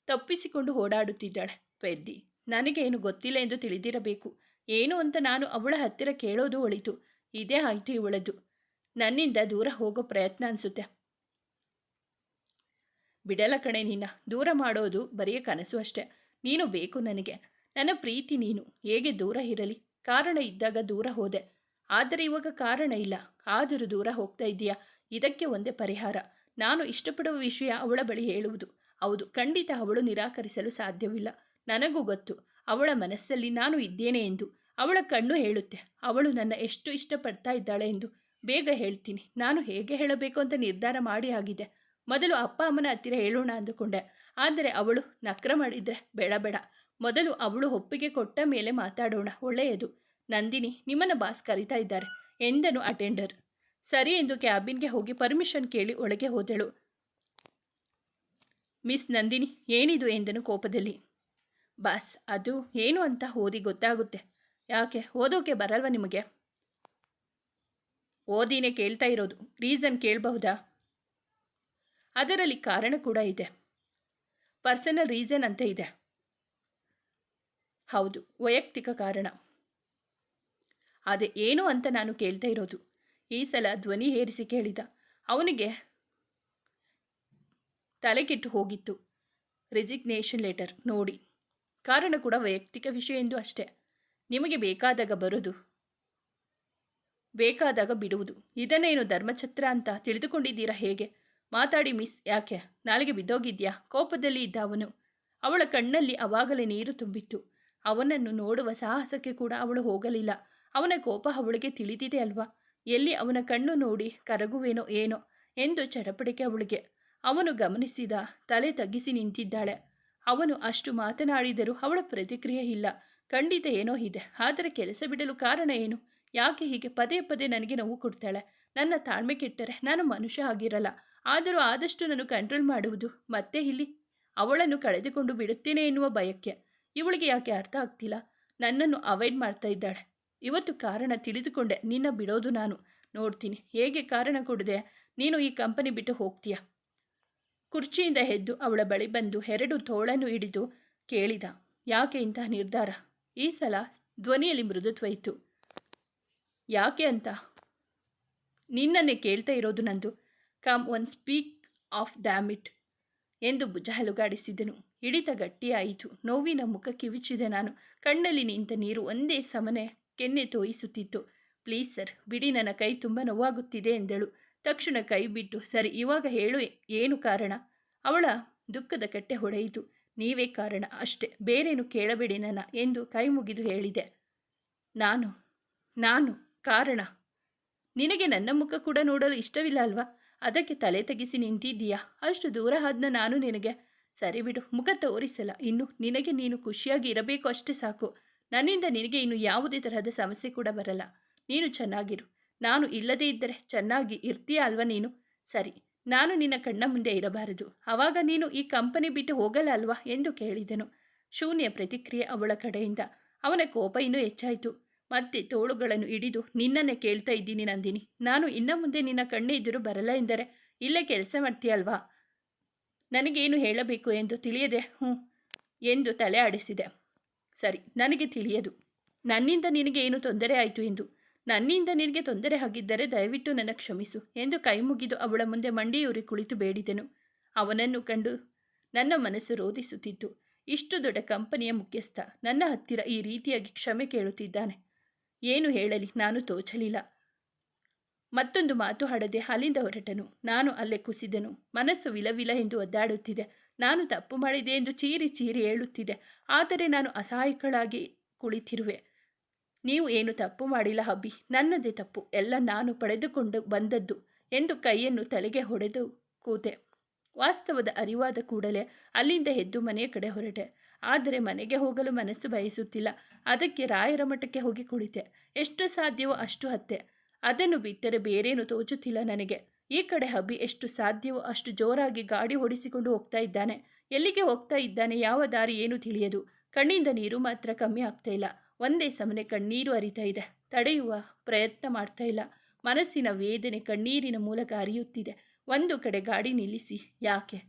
ತಪ್ಪಿಸಿಕೊಂಡು ಓಡಾಡುತ್ತಿದ್ದಾಳೆ ಪೆದ್ದಿ. ನನಗೇನು ಗೊತ್ತಿಲ್ಲ ಎಂದು ತಿಳಿದಿರಬೇಕು. ಏನು ಅಂತ ನಾನು ಅವಳ ಹತ್ತಿರ ಕೇಳೋದು ಒಳಿತು. ಇದೇ ಆಯಿತು ಇವಳದ್ದು. ನನ್ನಿಂದ ದೂರ ಹೋಗೋ ಪ್ರಯತ್ನ ಅನಿಸುತ್ತೆ. ಬಿಡಲ ಕಣೆ ನಿನ್ನ ದೂರ ಮಾಡೋದು ಬರೀ ಕನಸು ಅಷ್ಟೆ. ನೀನು ಬೇಕು ನನಗೆ. ನನ್ನ ಪ್ರೀತಿ ನೀನು. ಹೇಗೆ ದೂರ ಇರಲಿ? ಕಾರಣ ಇದ್ದಾಗ ದೂರ ಹೋದೆ. ಆದರೆ ಇವಾಗ ಕಾರಣ ಇಲ್ಲ. ಆದರೂ ದೂರ ಹೋಗ್ತಾ ಇದೆಯಾ ಇದಕ್ಕೆ ಒಂದೇ ಪರಿಹಾರ. ನಾನು ಇಷ್ಟಪಡುವ ವಿಷಯ ಅವಳ ಬಳಿ ಹೇಳುವುದು. ಹೌದು, ಖಂಡಿತ ಅವಳು ನಿರಾಕರಿಸಲು ಸಾಧ್ಯವಿಲ್ಲ. ನನಗೂ ಗೊತ್ತು. ಅವಳ ಮನಸ್ಸಲ್ಲಿ ನಾನು ಇದ್ದೇನೆ ಎಂದು. ಅವಳ ಕಣ್ಣು ಹೇಳುತ್ತೆ. ಅವಳು ನನ್ನ ಎಷ್ಟು ಇಷ್ಟಪಡ್ತಾ ಇದ್ದಾಳೆ ಎಂದು. ಬೇಗ ಹೇಳ್ತೀನಿ. ನಾನು ಹೇಗೆ ಹೇಳಬೇಕು ಅಂತ ನಿರ್ಧಾರ ಮಾಡಿ ಆಗಿದೆ. ಮೊದಲು ಅಪ್ಪ ಅಮ್ಮನ ಹತ್ತಿರ ಹೇಳೋಣ ಅಂದುಕೊಂಡೆ. ಆದರೆ ಅವಳು ನಕ್ರ ಮಾಡಿದರೆ ಬೇಡ ಬೇಡ. ಮೊದಲು ಅವಳು ಒಪ್ಪಿಗೆ ಕೊಟ್ಟ ಮೇಲೆ ಮಾತಾಡೋಣ, ಒಳ್ಳೆಯದು. ನಂದಿನಿ, ನಿಮ್ಮನ್ನು ಬಾಸ್ ಕರೀತಾ ಇದ್ದಾರೆ, ಎಂದನು ಅಟೆಂಡರ್ ಸರಿ ಎಂದು ಕ್ಯಾಬಿನ್ಗೆ ಹೋಗಿ ಪರ್ಮಿಷನ್ ಕೇಳಿ ಒಳಗೆ ಹೋದಳು. ಮಿಸ್ ನಂದಿನಿ, ಏನಿದು? ಎಂದನು ಕೋಪದಲ್ಲಿ. ಬಾಸ್, ಅದು ಏನು ಅಂತ ಓದಿ ಗೊತ್ತಾಗುತ್ತೆ. ಯಾಕೆ? ಓದೋಕೆ ಬರಲ್ವ ನಿಮಗೆ? ಓದಿನೇ ಕೇಳ್ತಾ ಇರೋದು. ರೀಸನ್ ಕೇಳಬಹುದಾ? ಅದರಲ್ಲಿ ಕಾರಣ ಕೂಡ ಇದೆ. ಪರ್ಸನಲ್ ರೀಸನ್ ಅಂತ ಇದೆ. ಹೌದು, ವೈಯಕ್ತಿಕ ಕಾರಣ. ಅದೇ ಏನು ಅಂತ ನಾನು ಕೇಳ್ತಾ ಇರೋದು. ಈ ಸಲ ಧ್ವನಿ ಏರಿಸಿ ಕೇಳಿದ. ಅವನಿಗೆ ತಲೆಕೆಟ್ಟು ಹೋಗಿತ್ತು. ರೆಸಿಗ್ನೇಷನ್ ಲೆಟರ್ ನೋಡಿ. ಕಾರಣ ಕೂಡ ವೈಯಕ್ತಿಕ ವಿಷಯ ಎಂದು ಅಷ್ಟೇ. ನಿಮಗೆ ಬೇಕಾದಾಗ ಬರೋದು. ಬೇಕಾದಾಗ ಬಿಡುವುದು. ಇದನ್ನೇನು ಧರ್ಮಛತ್ರ ಅಂತ ತಿಳಿದುಕೊಂಡಿದ್ದೀರಾ ಹೇಗೆ? ಮಾತಾಡಿ ಮಿಸ್, ಯಾಕೆ? ನಾಲಿಗೆ ಬಿದ್ದೋಗಿದ್ಯಾ? ಕೋಪದಲ್ಲಿ ಇದ್ದ ಅವನು. ಅವಳ ಕಣ್ಣಲ್ಲಿ ಅವಾಗಲೇ ನೀರು ತುಂಬಿತ್ತು. ಅವನನ್ನು ನೋಡುವ ಸಾಹಸಕ್ಕೆ ಕೂಡ ಅವಳು ಹೋಗಲಿಲ್ಲ. ಅವನ ಕೋಪ ಅವಳಿಗೆ ತಿಳಿದಿದೆ ಅಲ್ವಾ? ಎಲ್ಲಿ ಅವನ ಕಣ್ಣು ನೋಡಿ ಕರಗುವೇನೋ ಏನೋ ಎಂದು ಚಡಪಡಿಕೆ ಅವಳಿಗೆ. ಅವನು ಗಮನಿಸಿದ ತಲೆ ತಗ್ಗಿಸಿ ನಿಂತಿದ್ದಾಳೆ. ಅವನು ಅಷ್ಟು ಮಾತನಾಡಿದರೂ ಅವಳ ಪ್ರತಿಕ್ರಿಯೆ ಇಲ್ಲ. ಖಂಡಿತ ಏನೋ ಇದೆ. ಆದರೆ ಕೆಲಸ ಬಿಡಲು ಕಾರಣ ಏನು? ಯಾಕೆ ಹೀಗೆ ಪದೇ ಪದೇ ನನಗೆ ನೋವು ಕೊಡ್ತಾಳೆ? ನನ್ನ ತಾಳ್ಮೆ ಕೆಟ್ಟರೆ ನಾನು ಮನುಷ್ಯ ಆಗಿರಲ್ಲ. ಆದರೂ ಆದಷ್ಟು ನಾನು ಕಂಟ್ರೋಲ್ ಮಾಡುವುದು ಮತ್ತೆ ಇಲ್ಲಿ. ಅವಳನ್ನು ಕಳೆದುಕೊಂಡು ಬಿಡುತ್ತೇನೆ ಎನ್ನುವ ಭಯಕ್ಕೆ ಇವಳಿಗೆ ಯಾಕೆ ಅರ್ಥ ಆಗ್ತಿಲ್ಲ. ನನ್ನನ್ನು ಅವಾಯ್ಡ್ ಮಾಡ್ತಾ ಇದ್ದಾಳೆ. ಇವತ್ತು ಕಾರಣ ತಿಳಿದುಕೊಂಡೆ. ನಿನ್ನ ಬಿಡೋದು ನಾನು. ನೋಡ್ತೀನಿ. ಹೇಗೆ ಕಾರಣ ಕೊಡದೆ? ನೀನು ಈ ಕಂಪನಿ ಬಿಟ್ಟು ಹೋಗ್ತೀಯ? ಕುರ್ಚಿಯಿಂದ ಎದ್ದು ಅವಳ ಬಳಿ ಬಂದು ಎರಡು ತೋಳನ್ನು ಹಿಡಿದು ಕೇಳಿದ. ಯಾಕೆ ಇಂತಹ ನಿರ್ಧಾರ? ಈ ಸಲ ಧ್ವನಿಯಲ್ಲಿ ಮೃದುತ್ವ ಇತ್ತು. ಯಾಕೆ ಅಂತ? ನಿನ್ನನ್ನೇ ಕೇಳ್ತಾ ಇರೋದು ನಂದು. Come on speak up dammit ಎಂದು ಭುಜ ಹಲುಗಾಡಿಸಿದನು ಹಿಡಿತ ಗಟ್ಟಿಯಾಯಿತು. ನೋವಿನ ಮುಖ ಕಿವಿಚಿದೆ ನಾನು. ಕಣ್ಣಲ್ಲಿ ನಿಂತ ನೀರು ಒಂದೇ ಸಮನೆ ಕೆನ್ನೆ ತೋಯಿಸುತ್ತಿತ್ತು. ಪ್ಲೀಸ್ ಸರ್, ಬಿಡಿ, ನನ್ನ ಕೈ ತುಂಬ ನೋವಾಗುತ್ತಿದೆ ಎಂದಳು. ತಕ್ಷಣ ಕೈ ಬಿಟ್ಟು, ಸರಿ, ಇವಾಗ ಹೇಳು, ಏನು ಕಾರಣ? ಅವಳ ದುಃಖದ ಕಟ್ಟೆ ಹೊಡೆಯಿತು. ನೀವೇ ಕಾರಣ, ಅಷ್ಟೇ, ಬೇರೇನು ಕೇಳಬೇಡಿ ನನ್ನ ಎಂದು ಕೈ ಮುಗಿದು ಹೇಳಿದೆ. ನಾನು ನಾನು ಕಾರಣ? ನಿನಗೆ ನನ್ನ ಮುಖ ಕೂಡ ನೋಡಲು ಇಷ್ಟವಿಲ್ಲ ಅಲ್ವಾ? ಅದಕ್ಕೆ ತಲೆ ತೆಗಿಸಿ ನಿಂತಿದ್ದೀಯಾ? ಅಷ್ಟು ದೂರ ಆದ್ನ ನಾನು ನಿನಗೆ. ಸರಿ ಬಿಡು, ಮುಖ ತೋರಿಸಲ್ಲ. ಇನ್ನು ನಿನಗೆ ನೀನು ಖುಷಿಯಾಗಿ ಇರಬೇಕು ಅಷ್ಟೇ ಸಾಕು. ನನ್ನಿಂದ ನಿನಗೆ ಇನ್ನು ಯಾವುದೇ ತರಹದ ಸಮಸ್ಯೆ ಕೂಡ ಬರಲ್ಲ. ನೀನು ಚೆನ್ನಾಗಿರು. ನಾನು ಇಲ್ಲದೇ ಇದ್ದರೆ ಚೆನ್ನಾಗಿ ಇರ್ತೀಯ ಅಲ್ವಾ ನೀನು? ಸರಿ, ನಾನು ನಿನ್ನ ಕಣ್ಣ ಮುಂದೆ ಇರಬಾರದು. ಆವಾಗ ನೀನು ಈ ಕಂಪನಿ ಬಿಟ್ಟು ಹೋಗಲ್ಲ ಅಲ್ವಾ? ಎಂದು ಕೇಳಿದನು. ಶೂನ್ಯ ಪ್ರತಿಕ್ರಿಯೆ ಅವಳ ಕಡೆಯಿಂದ. ಅವನ ಕೋಪ ಇನ್ನೂ ಹೆಚ್ಚಾಯಿತು. ಮತ್ತೆ ತೋಳುಗಳನ್ನು ಹಿಡಿದು ನಿನ್ನನ್ನೇ ಕೇಳ್ತಾ ಇದ್ದೀನಿ ನಂದಿನಿ. ನಾನು ಇನ್ನ ಮುಂದೆ ನಿನ್ನ ಕಣ್ಣೆ ಎದುರು ಬರಲ್ಲ ಎಂದರೆ ಇಲ್ಲೇ ಕೆಲಸ ಮಾಡ್ತೀಯಲ್ವಾ? ನನಗೇನು ಹೇಳಬೇಕು ಎಂದು ತಿಳಿಯದೆ ಹ್ಞೂ ಎಂದು ತಲೆ ಆಡಿಸಿದೆ. ಸರಿ, ನನಗೆ ತಿಳಿಯದು. ನನ್ನಿಂದ ನಿನಗೆ ಏನು ತೊಂದರೆ ಆಯಿತು ಎಂದು? ನನ್ನಿಂದ ನಿನಗೆ ತೊಂದರೆ ಆಗಿದ್ದರೆ ದಯವಿಟ್ಟು ನನ್ನ ಕ್ಷಮಿಸು ಎಂದು ಕೈ ಮುಗಿದು ಅವಳ ಮುಂದೆ ಮಂಡಿಯೂರಿ ಕುಳಿತು ಬೇಡಿದೆನು. ಅವನನ್ನು ಕಂಡು ನನ್ನ ಮನಸ್ಸು ರೋಧಿಸುತ್ತಿತ್ತು ಇಷ್ಟು ದೊಡ್ಡ ಕಂಪನಿಯ ಮುಖ್ಯಸ್ಥ ನನ್ನ ಹತ್ತಿರ ಈ ರೀತಿಯಾಗಿ ಕ್ಷಮೆ ಕೇಳುತ್ತಿದ್ದಾನೆ. ಏನು ಹೇಳಲಿ, ನಾನು ತೋಚಲಿಲ್ಲ. ಮತ್ತೊಂದು ಮಾತು ಹಾಡದೆ ಅಲ್ಲಿಂದ ಹೊರಟನು. ನಾನು ಅಲ್ಲೇ ಕುಸಿದನು. ಮನಸ್ಸು ವಿಲವಿಲ ಎಂದು ಒದ್ದಾಡುತ್ತಿದೆ. ನಾನು ತಪ್ಪು ಮಾಡಿದೆ ಎಂದು ಚೀರಿ ಚೀರಿ ಹೇಳುತ್ತಿದೆ. ಆದರೆ ನಾನು ಅಸಹಾಯಕಳಾಗಿ ಕುಳಿತಿರುವೆ. ನೀವು ಏನು ತಪ್ಪು ಮಾಡಿಲ್ಲ ಹಬ್ಬಿ ನನ್ನದೇ ತಪ್ಪು. ಎಲ್ಲ ನಾನು ಪಡೆದುಕೊಂಡು ಬಂದದ್ದು ಎಂದು ಕೈಯನ್ನು ತಲೆಗೆ ಹೊಡೆದು ಕೂತೆ. ವಾಸ್ತವದ ಅರಿವಾದ ಕೂಡಲೇ ಅಲ್ಲಿಂದ ಎದ್ದು ಮನೆಯ ಕಡೆ ಹೊರಟೆ. ಆದರೆ ಮನೆಗೆ ಹೋಗಲು ಮನಸ್ಸು ಬಯಸುತ್ತಿಲ್ಲ. ಅದಕ್ಕೆ ರಾಯರ ಮಠಕ್ಕೆ ಹೋಗಿ ಕುಳಿತೆ. ಎಷ್ಟು ಸಾಧ್ಯವೋ ಅಷ್ಟು ಹತ್ತೆ. ಅದನ್ನು ಬಿಟ್ಟರೆ ಬೇರೇನು ತೋಚುತ್ತಿಲ್ಲ ನನಗೆ. ಈ ಕಡೆ ಹಬ್ಬಿ ಎಷ್ಟು ಸಾಧ್ಯವೋ ಅಷ್ಟು ಜೋರಾಗಿ ಗಾಡಿ ಓಡಿಸಿಕೊಂಡು ಹೋಗ್ತಾ ಇದ್ದಾನೆ. ಎಲ್ಲಿಗೆ ಹೋಗ್ತಾ ಇದ್ದಾನೆ ಯಾವ ದಾರಿ ಏನು ತಿಳಿಯದು. ಕಣ್ಣಿಂದ ನೀರು ಮಾತ್ರ ಕಮ್ಮಿ ಆಗ್ತಾ ಇಲ್ಲ. ಒಂದೇ ಸಮನೆ ಕಣ್ಣೀರು ಅರಿತಾ ಇದೆ. ತಡೆಯುವ ಪ್ರಯತ್ನ ಮಾಡ್ತಾ ಇಲ್ಲ. ಮನಸ್ಸಿನ ವೇದನೆ ಕಣ್ಣೀರಿನ ಮೂಲಕ ಅರಿಯುತ್ತಿದೆ ಒಂದು ಕಡೆ ಗಾಡಿ ನಿಲ್ಲಿಸಿ. ಯಾಕೆ?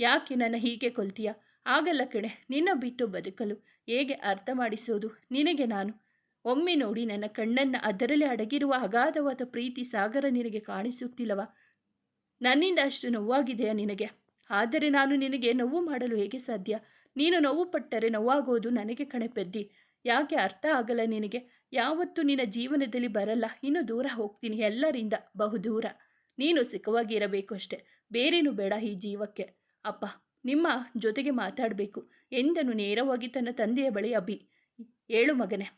ಯಾಕೆ ನನ್ನ ಹೀಗೆ ಕೊಲ್ತೀಯ? ಆಗಲ್ಲ ಕಣೆ, ನಿನ್ನ ಬಿಟ್ಟು ಬದುಕಲು ಹೇಗೆ ಅರ್ಥ ಮಾಡಿಸೋದು? ನಿನಗೆ ನಾನು ಒಮ್ಮೆ ನೋಡಿ ನನ್ನ ಕಣ್ಣನ್ನು ಅದರಲ್ಲಿ ಅಡಗಿರುವ ಅಗಾಧವಾದ ಪ್ರೀತಿ ಸಾಗರ ನಿನಗೆ ಕಾಣಿಸುತ್ತಿಲ್ಲವಾ? ನನ್ನಿಂದ ಅಷ್ಟು ನೋವಾಗಿದೆಯಾ ನಿನಗೆ? ಆದರೆ ನಾನು ನಿನಗೆ ನೋವು ಮಾಡಲು ಹೇಗೆ ಸಾಧ್ಯ? ನೀನು ನೋವು ಪಟ್ಟರೆ ನೋವಾಗೋದು ನನಗೆ ಕಣೆ ಪೆದ್ದಿ. ಯಾಕೆ ಅರ್ಥ ಆಗಲ್ಲ ನಿನಗೆ? ಯಾವತ್ತೂ ನಿನ್ನ ಜೀವನದಲ್ಲಿ ಬರಲ್ಲ, ಇನ್ನು ದೂರ ಹೋಗ್ತೀನಿ, ಎಲ್ಲರಿಂದ ಬಹುದೂರ. ನೀನು ಸುಖವಾಗಿ ಇರಬೇಕು ಅಷ್ಟೆ, ಬೇರೇನು ಬೇಡ ಈ ಜೀವಕ್ಕೆ. ಅಪ್ಪ ನಿಮ್ಮ ಜೊತೆಗೆ ಮಾತಾಡಬೇಕು. ಎಂದನು ನೇರವಾಗಿ ತನ್ನ ತಂದೆಯ ಬಳಿ ಅಭಿ. ಏಳು ಮಗನೇ.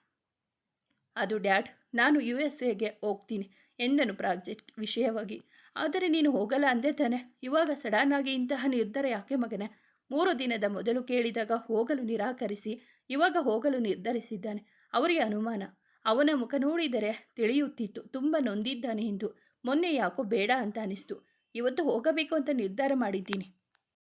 ಅದು ಡ್ಯಾಡ್, ನಾನು ಯು ಎಸ್ ಎಗೆ ಹೋಗ್ತೀನಿ, ಎಂದನು ಪ್ರಾಜೆಕ್ಟ್ ವಿಷಯವಾಗಿ. ಆದರೆ ನೀನು ಹೋಗಲ್ಲ ಅಂದೆ ತಾನೆ. ಇವಾಗ ಸಡನ್ ಆಗಿ ಇಂತಹ ನಿರ್ಧಾರ ಯಾಕೆ ಮಗನೇ? ಮೂರು ದಿನದ ಮೊದಲು ಕೇಳಿದಾಗ ಹೋಗಲು ನಿರಾಕರಿಸಿ, ಇವಾಗ ಹೋಗಲು ನಿರ್ಧರಿಸಿದ್ದಾನೆ. ಅವರಿಗೆ ಅನುಮಾನ. ಅವನ ಮುಖ ನೋಡಿದರೆ ತಿಳಿಯುತ್ತಿತ್ತು. ತುಂಬ ನೊಂದಿದ್ದಾನೆ ಎಂದು ಮೊನ್ನೆ ಯಾಕೋ ಬೇಡ ಅಂತ ಅನಿಸ್ತು. ಇವತ್ತು ಹೋಗಬೇಕು ಅಂತ ನಿರ್ಧಾರ ಮಾಡಿದ್ದೀನಿ.